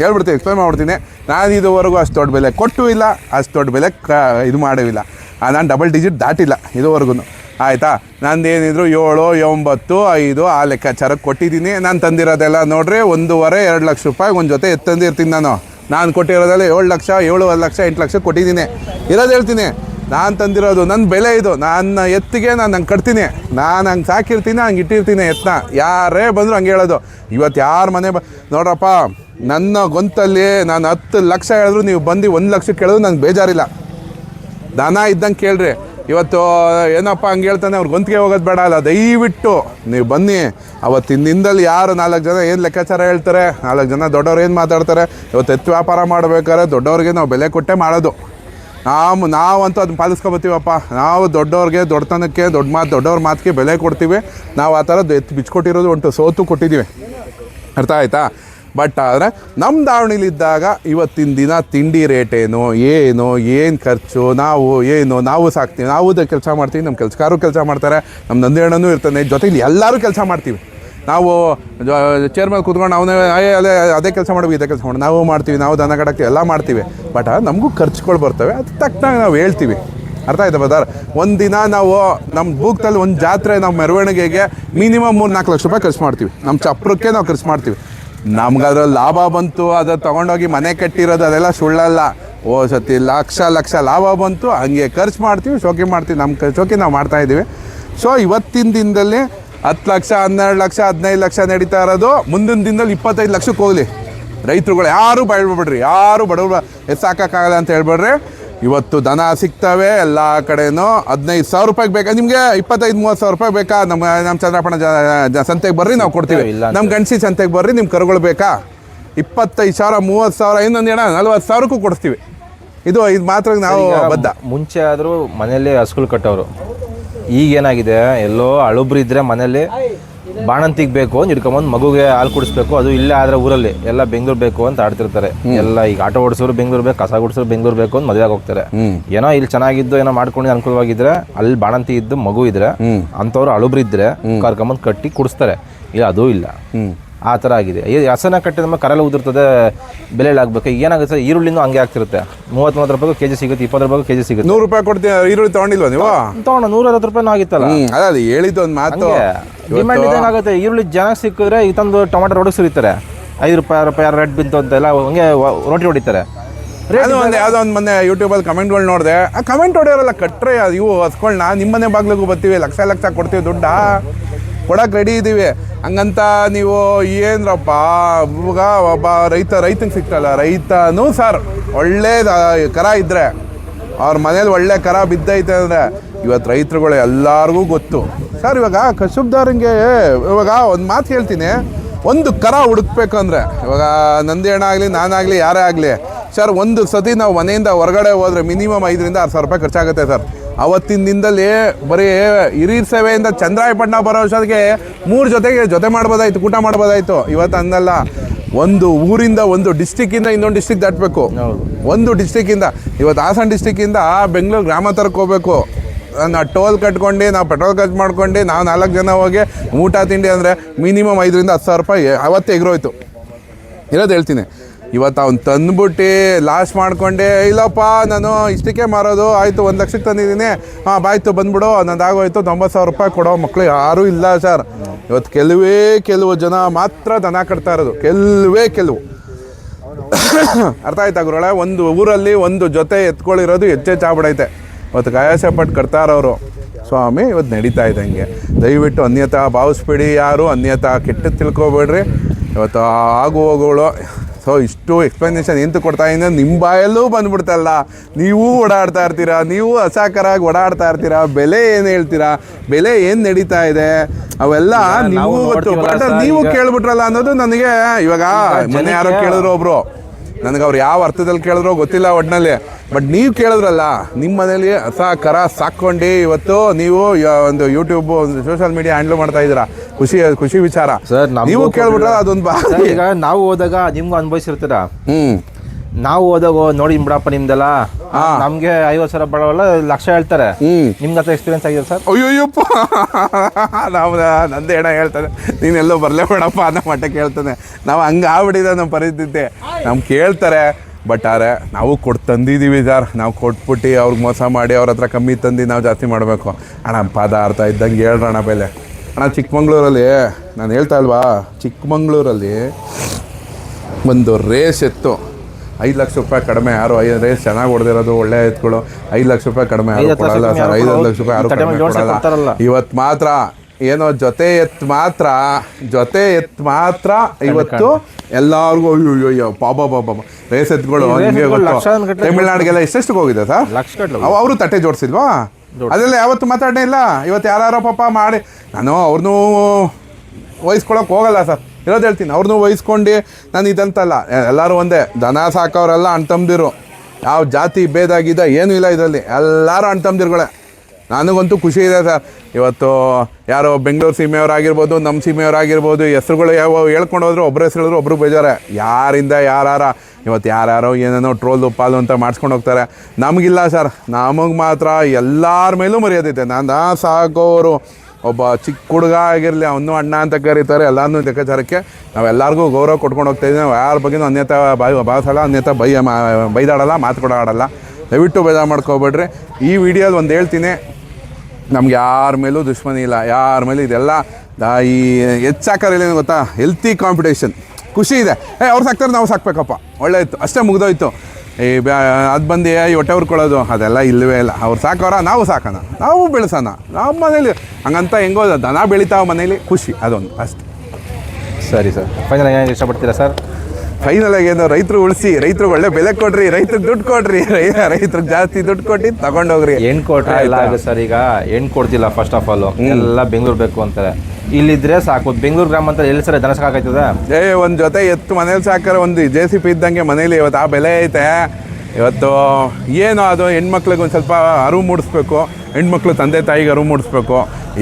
Speaker 1: ಹೇಳ್ಬಿಡ್ತೀನಿ ಎಕ್ಸ್ಪ್ಲೈನ್ ಮಾಡ್ಬಿಡ್ತೀನಿ. ನಾನು ಇದುವರೆಗೂ ಅಷ್ಟು ದೊಡ್ಡ ಬೆಲೆ ಕೊಟ್ಟು ಇಲ್ಲ, ಅಷ್ಟು ದೊಡ್ಡ ಬೆಲೆ ಕ, ಇದು ಮಾಡೋವಿಲ್ಲ ನಾನು ಡಬಲ್ ಡಿಜಿಟ್ ದಾಟಿಲ್ಲ ಇದುವರೆಗೂ ಆಯಿತಾ? ನಂದು ಏನಿದ್ರು ಏಳು ಒಂಬತ್ತು ಐದು ಆ ಲೆಕ್ಕಾಚಾರಕ್ಕೆ ಕೊಟ್ಟಿದ್ದೀನಿ. ನಾನು ತಂದಿರೋದೆಲ್ಲ ನೋಡ್ರಿ, ಒಂದೂವರೆ, ಎರಡು ಲಕ್ಷ ರೂಪಾಯಿ ಒಂದು ಜೊತೆ ಎತ್ತಂದಿರ್ತೀನಿ ನಾನು. ನಾನು ಕೊಟ್ಟಿರೋದೆಲ್ಲ ಏಳು ಲಕ್ಷ, ಏಳುವರೆ ಲಕ್ಷ, ಎಂಟು ಲಕ್ಷ ಕೊಟ್ಟಿದ್ದೀನಿ. ಇರೋದು ಹೇಳ್ತೀನಿ. ನಾನು ತಂದಿರೋದು ನನ್ನ ಬೆಲೆ ಇದು. ನನ್ನ ಎತ್ತಿಗೆ ನಾನು ಹಂಗೆ ಕಟ್ತೀನಿ. ನಾನು ಹಂಗೆ ಸಾಕಿರ್ತೀನಿ, ಹಂಗೆ ಇಟ್ಟಿರ್ತೀನಿ ಯತ್ನ ಯಾರೇ ಬಂದರೂ ಹಂಗೆ ಹೇಳೋದು. ಇವತ್ತು ಯಾರ ಮನೆ ಬ, ನೋಡ್ರಪ್ಪ, ನನ್ನ ಗೊಂತಲ್ಲಿ ನಾನು ಹತ್ತು ಲಕ್ಷ ಹೇಳಿದ್ರು, ನೀವು ಬಂದು ಒಂದು ಲಕ್ಷ ಕೇಳಿದ್ರು ನಂಗೆ ಬೇಜಾರಿಲ್ಲ. ದನ ಇದ್ದಂಗೆ ಕೇಳ್ರಿ. ಇವತ್ತು ಏನಪ್ಪ ಹಂಗೆ ಹೇಳ್ತಾನೆ, ಅವ್ರು ಗೊಂತಿಗೆ ಹೋಗೋದು ಬೇಡ ಅಲ್ಲ, ದಯವಿಟ್ಟು ನೀವು ಬನ್ನಿ. ಅವತ್ತಿನ ದಿನದಲ್ಲಿ ಯಾರು ನಾಲ್ಕು ಜನ ಏನು ಲೆಕ್ಕಾಚಾರ ಹೇಳ್ತಾರೆ, ನಾಲ್ಕು ಜನ ದೊಡ್ಡವ್ರು ಏನು ಮಾತಾಡ್ತಾರೆ, ಇವತ್ತು ಎತ್ತು ವ್ಯಾಪಾರ ಮಾಡ್ಬೇಕಾದ್ರೆ ದೊಡ್ಡವ್ರಿಗೆ ನಾವು ಬೆಲೆ ಕೊಟ್ಟೆ ಮಾಡೋದು. ನಾವು, ನಾವಂತೂ ಅದನ್ನ ಪಾಲಿಸ್ಕೊಬತ್ತೀವಪ್ಪ. ನಾವು ದೊಡ್ಡವ್ರಿಗೆ ದೊಡ್ಡತನಕ್ಕೆ, ದೊಡ್ಡ ಮಾತು, ದೊಡ್ಡವ್ರ ಮಾತಿಗೆ ಬೆಲೆ ಕೊಡ್ತೀವಿ. ನಾವು ಆ ಥರದ್ದು ಎತ್ತು ಬಿಚ್ಕೊಟ್ಟಿರೋದು ಒಂಟು ಸೋತು ಕೊಟ್ಟಿದ್ದೀವಿ ಅರ್ಥ ಆಯ್ತಾ? ಬಟ್ ಆದರೆ ನಮ್ಮ ದಾವಣಿಲಿದ್ದಾಗ ಇವತ್ತಿನ ದಿನ ತಿಂಡಿ ರೇಟ್ ಏನು ಏನು ಏನು ಖರ್ಚು, ನಾವು ಏನು, ನಾವು ಸಾಕ್ತೀವಿ, ನಾವು ಕೆಲಸ ಮಾಡ್ತೀವಿ ನಮ್ಮ ಕೆಲಸಕಾರರು ಕೆಲಸ ಮಾಡ್ತಾರೆ ನಮ್ಮ ನಂದಿಯಣ್ಣನೂ ಇರ್ತಾನೆ ಜೊತೆಗೆ ಎಲ್ಲರೂ ಕೆಲಸ ಮಾಡ್ತೀವಿ. ನಾವು ಚೇರ್ ಕೂತ್ಕೊಂಡು ಅವನೇ ಅದೇ ಅದೇ ಕೆಲಸ ಮಾಡ್ಬೇಕು, ಇದೇ ಕೆಲಸ ಮಾಡಿ ನಾವು ಮಾಡ್ತೀವಿ, ನಾವು ದನ ಕಡಕ್ಕೆ ಎಲ್ಲ ಮಾಡ್ತೀವಿ. ಬಟ್ ನಮಗೂ ಖರ್ಚುಗಳು ಬರ್ತವೆ, ಅದು ತಕ್ಕನಾಗಿ ನಾವು ಹೇಳ್ತೀವಿ. ಅರ್ಥ ಆಯ್ತಾ ಬದಾರ್ ಒಂದು ದಿನ ನಾವು ನಮ್ಮ ಭೂಕ್ತಲ್ಲಿ ಒಂದು ಜಾತ್ರೆ ನಾವು ಮೆರವಣಿಗೆಗೆ ಮಿನಿಮಮ್ ಮೂರು ನಾಲ್ಕು ಲಕ್ಷ ರೂಪಾಯಿ ಖರ್ಚು ಮಾಡ್ತೀವಿ. ನಮ್ಮ ಚಪ್ರಕ್ಕೆ ನಾವು ಖರ್ಚು ಮಾಡ್ತೀವಿ. ನಮ್ಗೆ ಲಾಭ ಬಂತು ಅದು ತಗೊಂಡೋಗಿ ಮನೆ ಕಟ್ಟಿರೋದು, ಅದೆಲ್ಲ ಸುಳ್ಳಲ್ಲ. ಓ ಸತಿ ಲಕ್ಷ ಲಕ್ಷ ಲಾಭ ಬಂತು, ಹಂಗೆ ಖರ್ಚು ಮಾಡ್ತೀವಿ, ಶೋಕಿ ಮಾಡ್ತೀವಿ ನಮ್ಮ ಶೋಕಿ ನಾವು ಮಾಡ್ತಾ ಇದ್ದೀವಿ. ಸೊ ಇವತ್ತಿನ ದಿನದಲ್ಲಿ ಹತ್ತು ಲಕ್ಷ, ಹನ್ನೆರಡು ಲಕ್ಷ, ಹದಿನೈದು ಲಕ್ಷ ನಡೀತಾ ಇರೋದು. ಮುಂದಿನ ದಿನದಲ್ಲಿ ಇಪ್ಪತ್ತೈದು ಲಕ್ಷಕ್ಕೆ ಹೋಗಲಿ. ರೈತರುಗಳು ಯಾರು ಬಯಳ್ಬಿಡ್ರಿ ಯಾರು ಬಡವರು ಎಸ್ ಹಾಕೋಕ್ಕಾಗಲ್ಲ ಅಂತ ಹೇಳ್ಬೇಡ್ರಿ. ಇವತ್ತು ದನ ಸಿಗ್ತವೆ ಎಲ್ಲ ಕಡೆನೂ ಹದಿನೈದು ಸಾವಿರ ರೂಪಾಯಿಗೆ ಬೇಕಾ? ನಿಮಗೆ ಇಪ್ಪತ್ತೈದು ಮೂವತ್ತು ಸಾವಿರ ರೂಪಾಯಿ ಬೇಕಾ? ನಮ್ಮ ನಮ್ಮ ಚಂದ್ರಪ್ಪನ ಜ- ಸಂತೆಗೆ ಬರ್ರಿ ನಾವು ಕೊಡ್ತೀವಿ. ನಮ್ಮ ಗಂಡಸಿ ಸಂತೆಗೆ ಬರ್ರಿ ನಿಮ್ಮ ಕರುಗಳು ಬೇಕಾ? ಇಪ್ಪತ್ತೈದು ಸಾವಿರ ಮೂವತ್ತು ಸಾವಿರ ಇನ್ನೊಂದು ಏನ ನಲ್ವತ್ತು ಸಾವಿರಕ್ಕೂ ಕೊಡಿಸ್ತೀವಿ. ಇದು ಇದು ಮಾತ್ರ ನಾವು ಬದ್ಧ.
Speaker 2: ಮುಂಚೆ ಆದರೂ ಮನೆಯಲ್ಲಿ ಹಸುಗಳು ಕಟ್ಟೋರು. ಈಗೇನಾಗಿದೆ ಎಲ್ಲೋ ಅಳುಬ್ರು ಇದ್ರೆ ಮನೇಲಿ ಬಾಣಂತಿಗೆ ಬೇಕು ಅಂತ ಹಿಡ್ಕೊಂಬಂದು ಮಗುಗೆ ಹಾಲು ಕುಡಿಸ್ಬೇಕು. ಅದು ಇಲ್ಲೇ ಆದರೆ ಊರಲ್ಲಿ ಎಲ್ಲ ಬೆಂಗಳೂರು ಬೇಕು ಅಂತ ಆಡ್ತಿರ್ತಾರೆ. ಎಲ್ಲ ಈಗ ಆಟೋ ಓಡಿಸೋರು ಬೆಂಗಳೂರು ಬೇಕು ಕಸ ಗುಡಿಸೋರು ಬೆಂಗಳೂರು ಬೇಕು ಅಂತ ಮದುವೆ ಹೋಗ್ತಾರೆ. ಏನೋ ಇಲ್ಲಿ ಚೆನ್ನಾಗಿದ್ದು ಏನೋ ಮಾಡ್ಕೊಂಡು ಅನುಕೂಲವಾಗಿದ್ರೆ ಅಲ್ಲಿ ಬಾಣಂತಿ ಇದ್ದು ಮಗು ಇದ್ರೆ ಅಂಥವ್ರು ಅಳುಬ್ರು ಇದ್ರೆ ಕರ್ಕೊಂಬಂದು ಕಟ್ಟಿ ಕುಡಿಸ್ತಾರೆ. ಇಲ್ಲ ಅದೂ ಇಲ್ಲ. ಆ ಥರ ಆಗಿದೆ. ಈ ಹಸನ ಕಟ್ಟಿದ ಮೇಲೆ ಕರಲು ಉದುರ್ತದೆ ಬೆಲೆ ಆಗ್ಬೇಕು ಈಗ ಏನಾಗುತ್ತೆ ಈರುಳ್ಳಿನೂ ಹಂಗೆ ಆಗ್ತಿರುತ್ತೆ. ಮೂವತ್ತು ಮೂವತ್ತು ರೂಪಾಯಿ ಕೆ ಜಿ ಸಿಗುತ್ತೆ ಇಪ್ಪತ್ತು ರೂಪಾಯಿ ಕೆ ಜಿ ಸಿಗುತ್ತೆ.
Speaker 1: ನೂರು ರೂಪಾಯಿ ಕೊಡ್ತೀವಿ ಈರುಳ್ಳಿ ತೊಗೊಂಡಿಲ್ವ ನೀವು?
Speaker 2: ತೊಗೊಂಡು ನೂರ ಅರವತ್ತು ರೂಪಾಯಿ ಆಗಿತ್ತಲ್ಲ
Speaker 1: ಅದೇ ಅದು ಹೇಳಿದ್ದು ಒಂದು ಮಾತು.
Speaker 2: ಡಿಮ್ಯಾಂಡ್ ಆಗುತ್ತೆ. ಈರುಳ್ಳಿ ಜನ ಸಿಕ್ಕಿದ್ರೆ ಈ ತಂದು ಟೊಮೆಟೊ ರೋಡಿಗೆ ಸುರಿತಾರೆ. ಐದು ರೂಪಾಯಿ ಆರು ರೂಪಾಯಿ ರೆಡ್ ಬಿಂತು ಅಂತೆಲ್ಲ ಹಂಗೆ ರೋಟಿ ಹೊಡಿತಾರೆ.
Speaker 1: ಅದು ಒಂದು ಯಾವುದೋ ಒಂದು ಮೊನ್ನೆ ಯೂಟ್ಯೂಬಲ್ಲಿ ಕಮೆಂಟ್ಗಳು ನೋಡಿದೆ ಆ ಕಮೆಂಟ್ ಹೊಡೆಯೋರೆಲ್ಲ ಕಟ್ಟರೆ ಅದು ಇವು ಹಸ್ಕೊಳ್ಳ ನಿಮ್ಮನೆ ಬಾಗ್ಲಿಗೂ ಬರ್ತೀವಿ ಲಕ್ಷ ಲಕ್ಷ ಕೊಡ್ತೀವಿ ದುಡ್ಡ? ಕೊಡಕ್ಕೆ ರೆಡಿ ಇದ್ದೀವಿ ಹಂಗಂತ ನೀವು ಏನ್ರಪ್ಪ, ಇವಾಗ ಒಬ್ಬ ರೈತ, ರೈತಂಗೆ ಸಿಗ್ತಲ್ಲ, ರೈತನೂ ಸರ್ ಒಳ್ಳೆ ಕರ ಇದ್ದರೆ ಅವ್ರ ಮನೇಲಿ ಒಳ್ಳೆ ಕರ ಬಿದ್ದೈತೆ ಅಂದರೆ ಇವತ್ತು ರೈತರುಗಳು ಎಲ್ಲರಿಗೂ ಗೊತ್ತು. ಸರ್ ಇವಾಗ ಕಸುಬ್ದಾರಂಗೆ, ಇವಾಗ ಒಂದು ಮಾತು ಹೇಳ್ತೀನಿ. ಒಂದು ಕರ ಹುಡುಕ್ಬೇಕಂದ್ರೆ ಇವಾಗ ನಂದೇಣ ಆಗಲಿ ನಾನಾಗಲಿ ಯಾರೇ ಆಗಲಿ, ಸರ್ ಒಂದು ಸತಿ ನಾವು ಮನೆಯಿಂದ ಹೊರಗಡೆ ಹೋದರೆ ಮಿನಿಮಮ್ ಐದರಿಂದ ಆರು ಸಾವಿರ ರೂಪಾಯಿ ಖರ್ಚಾಗುತ್ತೆ ಸರ್. ಅವತ್ತಿನ ದಿನದಲ್ಲಿ ಬರೀ ಹಿರಿಯರ್ ಸೇವೆಯಿಂದ ಚಂದ್ರಾಯಪಟ್ಟಣ ಬರೋ ಅಷ್ಟೊತ್ತಿಗೆ ಮೂರು ಜೊತೆಗೆ ಜೊತೆ ಮಾಡ್ಬೋದಾಯ್ತು ಊಟ ಮಾಡ್ಬೋದಾಯ್ತು. ಇವತ್ತು ಅಂದಲ್ಲ ಒಂದು ಊರಿಂದ ಒಂದು ಡಿಸ್ಟಿಕ್ಕಿಂದ ಇನ್ನೊಂದು ಡಿಸ್ಟಿಕ್ ದಾಟಬೇಕು. ಒಂದು ಡಿಸ್ಟಿಕ್ಕಿಂದ ಇವತ್ತು ಹಾಸನ ಡಿಸ್ಟಿಕ್ಕಿಂದ ಬೆಂಗಳೂರು ಗ್ರಾಮಾಂತರಕ್ಕೆ ಹೋಗ್ಬೇಕು. ನಾವು ಟೋಲ್ ಕಟ್ಕೊಂಡು ನಾವು ಪೆಟ್ರೋಲ್ ಖರ್ಚು ಮಾಡ್ಕೊಂಡು ನಾವು ನಾಲ್ಕು ಜನ ಹೋಗಿ ಊಟ ತಿಂಡಿ ಅಂದರೆ ಮಿನಿಮಮ್ ಐದರಿಂದ ಹತ್ತು ಸಾವಿರ ರೂಪಾಯಿ ಅವತ್ತೇ ಎಗ್ರೋಯ್ತು. ಇರೋದು ಹೇಳ್ತೀನಿ. ಇವತ್ತು ಅವ್ನು ತಂದ್ಬಿಟ್ಟು ಲಾಸ್ ಮಾಡಿಕೊಂಡೆ, ಇಲ್ಲಪ್ಪ, ನಾನು ಇಷ್ಟಕ್ಕೆ ಮಾರೋದು, ಆಯಿತು, ಒಂದು ಲಕ್ಷಕ್ಕೆ ತಂದಿದ್ದೀನಿ. ಹಾಂ ಬಾಯ್ತು ಬಂದ್ಬಿಡು, ನಂದು ಆಗೋಯ್ತು, ತೊಂಬತ್ತು ಸಾವಿರ ರೂಪಾಯಿ ಕೊಡೋ ಮಕ್ಕಳು ಯಾರೂ ಇಲ್ಲ ಸರ್. ಇವತ್ತು ಕೆಲವೇ ಕೆಲವು ಜನ ಮಾತ್ರ ದನ ಕಟ್ತಾ ಇರೋದು, ಕೆಲವೇ ಕೆಲವು. ಅರ್ಥ ಆಯ್ತಾ ಗುರುಳೆ ಒಂದು ಊರಲ್ಲಿ ಒಂದು ಜೊತೆ ಎತ್ಕೊಳ್ಳಿರೋದು ಹೆಚ್ಚೆಚ್ಚಾಗ್ಬಿಡೈತೆ ಇವತ್ತು ಕಾಯಾಸ ಪಟ್ಟು ಕಟ್ತಾ ಇರೋರು ಸ್ವಾಮಿ, ಇವತ್ತು ನಡೀತಾ ಇದೆ ಹಂಗೆ. ದಯವಿಟ್ಟು ಅನ್ಯತಾ ಭಾವಿಸ್ಬೇಡಿ ಯಾರು, ಅನ್ಯತಾ ಕೆಟ್ಟ ತಿಳ್ಕೊಬೇಡ್ರಿ. ಇವತ್ತು ಆಗು ಸೊ ಇಷ್ಟು ಎಕ್ಸ್ಪ್ಲನೇಷನ್ ಎಂತ ಕೊಡ್ತಾ ಇದ್ದ? ನಿಮ್ಮ ಬಾಯಲ್ಲೂ ಬಂದ್ಬಿಡ್ತಲ್ಲ. ನೀವು ಓಡಾಡ್ತಾ ಇರ್ತೀರಾ? ನೀವು ಅಸಹಕರಾಗಿ ಓಡಾಡ್ತಾ ಇರ್ತೀರಾ? ಬೆಲೆ ಏನು ಹೇಳ್ತೀರಾ? ಬೆಲೆ ಏನು ನಡೀತಾ ಇದೆ? ಅವೆಲ್ಲ
Speaker 2: ನೀವು
Speaker 1: ಗೊತ್ತು
Speaker 2: ನೋಡ್ತೀವಲ್ಲ
Speaker 1: ಬಟ್ ನೀವು ಕೇಳ್ಬಿಟ್ರಲ್ಲ ಅನ್ನೋದು ನನಗೆ ಇವಾಗ ಮನೆ ಯಾರೋ ಕೇಳಿದ್ರು ಒಬ್ರು. ನನಗೆ ಅವ್ರು ಯಾವ ಅರ್ಥದಲ್ಲಿ ಕೇಳಿದ್ರೋ ಗೊತ್ತಿಲ್ಲ ಒಟ್ಟಿನಲ್ಲಿ ಬಟ್ ನೀವು ಕೇಳಿದ್ರಲ್ಲ ನಿಮ್ಮ ಮನೇಲಿ ಹಸ ಕರ ಸಾಕೊಂಡು ಇವತ್ತು ನೀವು ಒಂದು ಯೂಟ್ಯೂಬ್ ಒಂದು ಸೋಷಿಯಲ್ ಮೀಡಿಯಾ ಹ್ಯಾಂಡಲ್ ಮಾಡ್ತಾ ಇದ್ದೀರಾ. ಖುಷಿ ಖುಷಿ ವಿಚಾರ.
Speaker 2: ಸರ್
Speaker 1: ನೀವು ಕೇಳ್ಬಿಟ್ರೆ ಅದೊಂದು ಬಾ
Speaker 2: ಈಗ ನಾವು ಹೋದಾಗ ನಿಮ್ಗೂ ಅನುಭವಿಸಿರ್ತೀರಾ?
Speaker 1: ಹ್ಞೂ
Speaker 2: ನಾವು ಹೋದಾಗ ನೋಡಿ ಬಿಡಪ್ಪ ನಿಮ್ದೆಲ್ಲ. ನಮ್ಗೆ ಐವತ್ ಸಾವಿರ ಬಡವಲ್ಲ ಲಕ್ಷ ಹೇಳ್ತಾರೆ. ನಿಮ್ಗೆ ಹತ್ರ ಎಕ್ಸ್ಪೀರಿಯನ್ಸ್ ಆಗಿದೆ ಸರ್?
Speaker 1: ಅಯ್ಯೋಯ್ಯಪ್ಪ. ನಾವು ನಂದೇ ಏನ ಹೇಳ್ತಾನೆ. ನೀನೆಲ್ಲೋ ಬರಲೇ ಬೇಡಪ್ಪ ಅನ್ನೋ ಮಟ್ಟಕ್ಕೆ ಹೇಳ್ತಾನೆ. ನಾವು ಹಂಗೆ ಆಗ್ಬಿಟ್ಟಿದೆ ನಮ್ಮ ಪರಿಸ್ಥಿತಿ. ನಮ್ಗೆ ಕೇಳ್ತಾರೆ ಬಟ್ ಆರೆ ನಾವು ಕೊಟ್ಟು ತಂದಿದ್ದೀವಿ ಸರ್. ನಾವು ಕೊಟ್ಬಿಟ್ಟು ಅವ್ರಿಗೆ ಮೋಸ ಮಾಡಿ ಅವ್ರ ಹತ್ರ ಕಮ್ಮಿ ತಂದು ನಾವು ಜಾಸ್ತಿ ಮಾಡಬೇಕು. ಅಣ್ಣ ಪದಾರ್ಥ ಇದ್ದಂಗೆ ಹೇಳ್ರಣ ಬೆಲೆ ಅಣ್ಣ ಚಿಕ್ಕಮಂಗ್ಳೂರಲ್ಲಿ ನಾನು ಹೇಳ್ತಾ ಇಲ್ವಾ? ಚಿಕ್ಕಮಂಗ್ಳೂರಲ್ಲಿ ಒಂದು ರೇಸ್ ಎತ್ತು ಐದು ಲಕ್ಷ ರೂಪಾಯಿ ಕಡಿಮೆ ಯಾರು ಐದು ರೇಸ್ ಚೆನ್ನಾಗಿ ಹೊಡೆದಿರೋದು ಒಳ್ಳೆ ಎತ್ಗಳು. ಐದು ಲಕ್ಷ ರೂಪಾಯಿ ಕಡಿಮೆ ಯಾರು ಕೊಡಲ್ಲ ಸರ್ ಐದು ಲಕ್ಷ ರೂಪಾಯಿ ಯಾರು ಕಡಿಮೆ ಕೊಡಲ್ಲ. ಇವತ್ತು ಮಾತ್ರ ಏನೋ ಜೊತೆ ಎತ್ ಮಾತ್ರ ಜೊತೆ ಎತ್ ಮಾತ್ರ ಇವತ್ತು ಎಲ್ಲಾರ್ಗು ಅಯ್ಯೋ ಅಯ್ಯೋ ಪಾಪ ಪಾಪ ರೇಸ್ ಎತ್ಗಳು ನಿಮಗೆ ಗೊತ್ತು. ತಮಿಳ್ನಾಡಿಗೆಲ್ಲ ಎಷ್ಟೆಷ್ಟು ಹೋಗಿದೆ ಸರ್?
Speaker 2: ಲಕ್ಷ
Speaker 1: ಅವರು ತಟ್ಟೆ ಜೋಡಿಸಿಲ್ವಾ? ಅದೆಲ್ಲ ಯಾವತ್ತು ಮಾತಾಡೇ ಇಲ್ಲ. ಇವತ್ತು ಯಾರೋ ಪಾಪ ಮಾಡಿ ನಾನು ಅವ್ರನ್ನೂ ವಹಿಸ್ಕೊಳಕ್ ಹೋಗಲ್ಲ ಸರ್. ಇರೋದು ಹೇಳ್ತೀನಿ. ಅವ್ರನ್ನೂ ವಹಿಸ್ಕೊಂಡು ನಾನು ಇದಂತಲ್ಲ. ಎಲ್ಲರೂ ಒಂದೇ. ದನ ಸಾಕೋರೆಲ್ಲ ಅಣ್ತಂಬ್ದಿರು ಯಾವ ಜಾತಿ ಭೇದ ಗೀದ ಏನೂ ಇಲ್ಲ ಇದರಲ್ಲಿ. ಎಲ್ಲರೂ ಅಣ್ತಂದಿರುಗಳೇ ನನಗಂತೂ ಖುಷಿ ಇದೆ ಸರ್. ಇವತ್ತು ಯಾರೋ ಬೆಂಗಳೂರು ಸೀಮೆಯವರಾಗಿರ್ಬೋದು ನಮ್ಮ ಸೀಮೆಯವರಾಗಿರ್ಬೋದು ಹೆಸ್ರುಗಳು ಯಾವ ಹೇಳ್ಕೊಂಡು ಹೋದ್ರು ಒಬ್ಬರು ಹೆಸ್ರು ಹೇಳಿದ್ರು ಒಬ್ಬರು ಬೇಜಾರೆ. ಯಾರಿಂದ ಯಾರು ಇವತ್ತು ಯಾರ್ಯಾರೋ ಏನೇನೋ ಟ್ರೋಲು ಪಾಲು ಅಂತ ಮಾಡಿಸ್ಕೊಂಡು ಹೋಗ್ತಾರೆ. ನಮಗಿಲ್ಲ ಸರ್. ನಮಗೆ ಮಾತ್ರ ಎಲ್ಲರ ಮೇಲೂ ಮರ್ಯಾದಿದೆ ನಾನು ಸಾಕೋರು. ಒಬ್ಬ ಚಿಕ್ಕ ಹುಡುಗ ಆಗಿರಲಿ, ಅವನು ಅಣ್ಣ ಅಂತ ಕರೀತಾರೆ ಎಲ್ಲಾನು ಲೆಕ್ಕಾಚಾರಕ್ಕೆ ನಾವೆಲ್ಲರಿಗೂ ಗೌರವ ಕೊಟ್ಕೊಂಡು ಹೋಗ್ತಾ ಇದ್ದೀವಿ. ನಾವು ಯಾರ ಬಗ್ಗೆನೂ ಅನ್ಯತಾ ಬಾಯ್ ಭಾವಿಸಲ್ಲ, ಅನ್ಯತಾ ಮಾ ಬೈದಾಡಲ್ಲ ಮಾತು ಕೂಡ ಆಡಲ್ಲ ದಯವಿಟ್ಟು ಬೇಜಾರು ಮಾಡ್ಕೋಬೇಡ್ರಿ. ಈ ವಿಡಿಯೋಲಿ ಒಂದು ಹೇಳ್ತೀನಿ. ನಮ್ಗೆ ಯಾರ ಮೇಲೂ ದುಶ್ಮನಿ ಇಲ್ಲ, ಯಾರ ಮೇಲೂ ಇದೆಲ್ಲ ಈ ಏನು ಗೊತ್ತಾ? ಹೆಲ್ತಿ ಕಾಂಪಿಟೇಷನ್ ಖುಷಿ ಇದೆ. ಏ, ಅವ್ರು ಸಾಕ್ತಾರೆ, ನಾವು ಸಾಕ್ಬೇಕಪ್ಪ. ಒಳ್ಳೆ ಇತ್ತು. ಅಷ್ಟೇ ಮುಗ್ದೋಯ್ತು. ಈ ಅದು ಬಂದು ಈ ಹೊಟ್ಟೆ ಹುರ್ಕೊಳ್ಳೋದು ಅದೆಲ್ಲ ಇಲ್ಲವೇ ಇಲ್ಲ. ಅವ್ರು ಸಾಕೋರ ನಾವು ಸಾಕೋಣ ನಾವು ಬೆಳೆಸೋಣ. ನಾವು ಮನೇಲಿ ಹಂಗಂತ ಹೆಂಗೋ ದನ ಬೆಳಿತಾವ ಮನೇಲಿ, ಖುಷಿ, ಅದೊಂದು, ಅಷ್ಟೆ.
Speaker 2: ಸರಿ ಸರ್. ಫೈನಲ್ ಏನು ಇಷ್ಟಪಡ್ತೀರಾ ಸರ್?
Speaker 1: ಫೈನಲ್ ಆಗಿ ಏನೋ ರೈತರು ಉಳಿಸಿ ರೈತರು ಒಳ್ಳೆ ಬೆಲೆ ಕೊಡ್ರಿ ರೈತರಿಗೆ ದುಡ್ಡು ಕೊಡ್ರಿ ರೈತರಿಗೆ ಜಾಸ್ತಿ ದುಡ್ಡು ಕೊಟ್ಟು ತಗೊಂಡೋಗ್ರಿ.
Speaker 2: ಹೆಣ್ ಕೊಟ್ರೆ ಎಲ್ಲ ಆಗುತ್ತೆ ಸರ್ ಈಗ ಹೆಣ್ ಕೊಡ್ತಿಲ್ಲ ಫಸ್ಟ್ ಆಫ್ ಆಲ್ ಎಲ್ಲ ಬೆಂಗಳೂರು ಬೇಕು ಅಂತಾರೆ. ಇಲ್ಲಿದ್ರೆ ಸಾಕು ಬೆಂಗಳೂರು ಗ್ರಾಮ ಅಂತ ಎಲ್ಲಿ ಸರ್ ದನ ಸಾಕಾಗ್ತದೆ?
Speaker 1: ಏ ಒಂದು ಜೊತೆ ಎತ್ತು ಮನೇಲಿ ಸಾಕಾರ ಒಂದು ಜೆ ಸಿ ಪಿ ಇದ್ದಂಗೆ ಮನೇಲಿ ಇವತ್ತು ಆ ಬೆಲೆ ಐತೆ. ಇವತ್ತು ಏನು ಅದು ಹೆಣ್ಮಕ್ಳಿಗೆ ಒಂದು ಸ್ವಲ್ಪ ಅರಿವು ಮೂಡಿಸ್ಬೇಕು ಹೆಣ್ಮಕ್ಳು ತಂದೆ ತಾಯಿಗೆ ಅರಿವು ಮೂಡಿಸ್ಬೇಕು.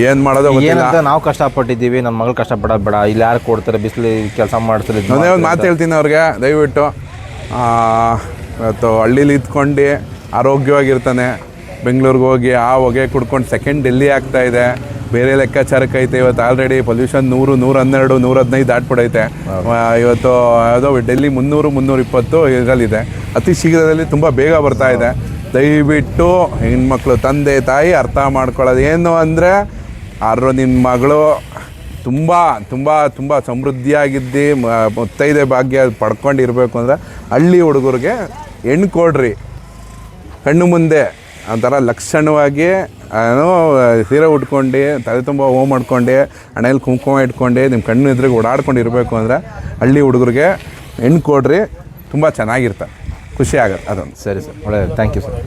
Speaker 1: ಏನು ಮಾಡೋದು ಗೊತ್ತಿಲ್ಲ.
Speaker 2: ಏನಂತ ನಾವು ಕಷ್ಟಪಟ್ಟಿದ್ದೀವಿ ನಮ್ಮ ಮಗಳು ಕಷ್ಟಪಡೋದು ಬೇಡ ಇಲ್ಲಿ ಯಾರು ಕೊಡ್ತಾರೆ ಬಿಸಿಲು ಕೆಲಸ ಮಾಡಿಸಲಿ ಇದ್
Speaker 1: ಒಂದೇ ಒಂದು ಮಾತು ಹೇಳ್ತೀನಿ ಅವ್ರಿಗೆ ದಯವಿಟ್ಟು. ಇವತ್ತು ಹಳ್ಳೀಲಿ ಇದ್ಕೊಂಡು ಆರೋಗ್ಯವಾಗಿರ್ತಾನೆ ಬೆಂಗಳೂರಿಗೆ ಹೋಗಿ ಆ ಹೊಗೆ ಕುಡ್ಕೊಂಡು ಸೆಕೆಂಡ್ ಡೆಲ್ಲಿ ಆಗ್ತಾ ಇದೆ. ಬೇರೆ ಲೆಕ್ಕಾಚಾರಕ್ಕೆ ಐತೆ. ಇವತ್ತು ಆಲ್ರೆಡಿ ಪೊಲ್ಯೂಷನ್ ನೂರು ನೂರ ಹನ್ನೆರಡು ನೂರ ಹದಿನೈದು ದಾಟ್ಬಿಡೈತೆ ಇವತ್ತು ಯಾವುದೋ ಡೆಲ್ಲಿ ಮುನ್ನೂರು ಮುನ್ನೂರ ಇಪ್ಪತ್ತು ಇದರಲ್ಲಿದೆ ಅತಿ ಶೀಘ್ರದಲ್ಲಿ ತುಂಬ ಬೇಗ ಬರ್ತಾ ಇದೆ. ದಯವಿಟ್ಟು ಹೆಣ್ಮಕ್ಳು ತಂದೆ ತಾಯಿ ಅರ್ಥ ಮಾಡ್ಕೊಳ್ಳೋದು. ಏನು ಅಂದರೆ ಆರು ನಿನ್ನ ಮಗಳು ತುಂಬ ತುಂಬ ತುಂಬ ಸಮೃದ್ಧಿಯಾಗಿದ್ದು ಮುತ್ತೈದೆ ಭಾಗ್ಯ ಪಡ್ಕೊಂಡಿರಬೇಕು ಅಂದರೆ ಹಳ್ಳಿ ಹುಡುಗರಿಗೆ ಹೆಣ್ಣು ಕೊಡ್ರಿ. ಕಣ್ಣು ಮುಂದೆ ಒಂಥರ ಲಕ್ಷಣವಾಗಿ ಸೀರೆ ಉಟ್ಕೊಂಡು, ತಲೆ ತುಂಬ ಹೋಮ್ ಮಾಡ್ಕೊಂಡು, ಹಣೆಯಲ್ಲಿ ಕುಂಕುಮ ಇಟ್ಕೊಂಡು ನಿಮ್ಮ ಕಣ್ಣು ಎದುರಿಗೆ ಓಡಾಡ್ಕೊಂಡು ಇರಬೇಕು ಅಂದರೆ ಹಳ್ಳಿ ಹುಡುಗರಿಗೆ ಹೆಣ್ಣು ಕೊಡ್ರಿ, ತುಂಬ ಚೆನ್ನಾಗಿರ್ತಾರೆ ಖುಷಿ ಆಗುತ್ತೆ ಅದೊಂದು.
Speaker 2: ಸರಿ ಸರ್ ಒಳ್ಳೆ ಥ್ಯಾಂಕ್ ಯು ಸರ್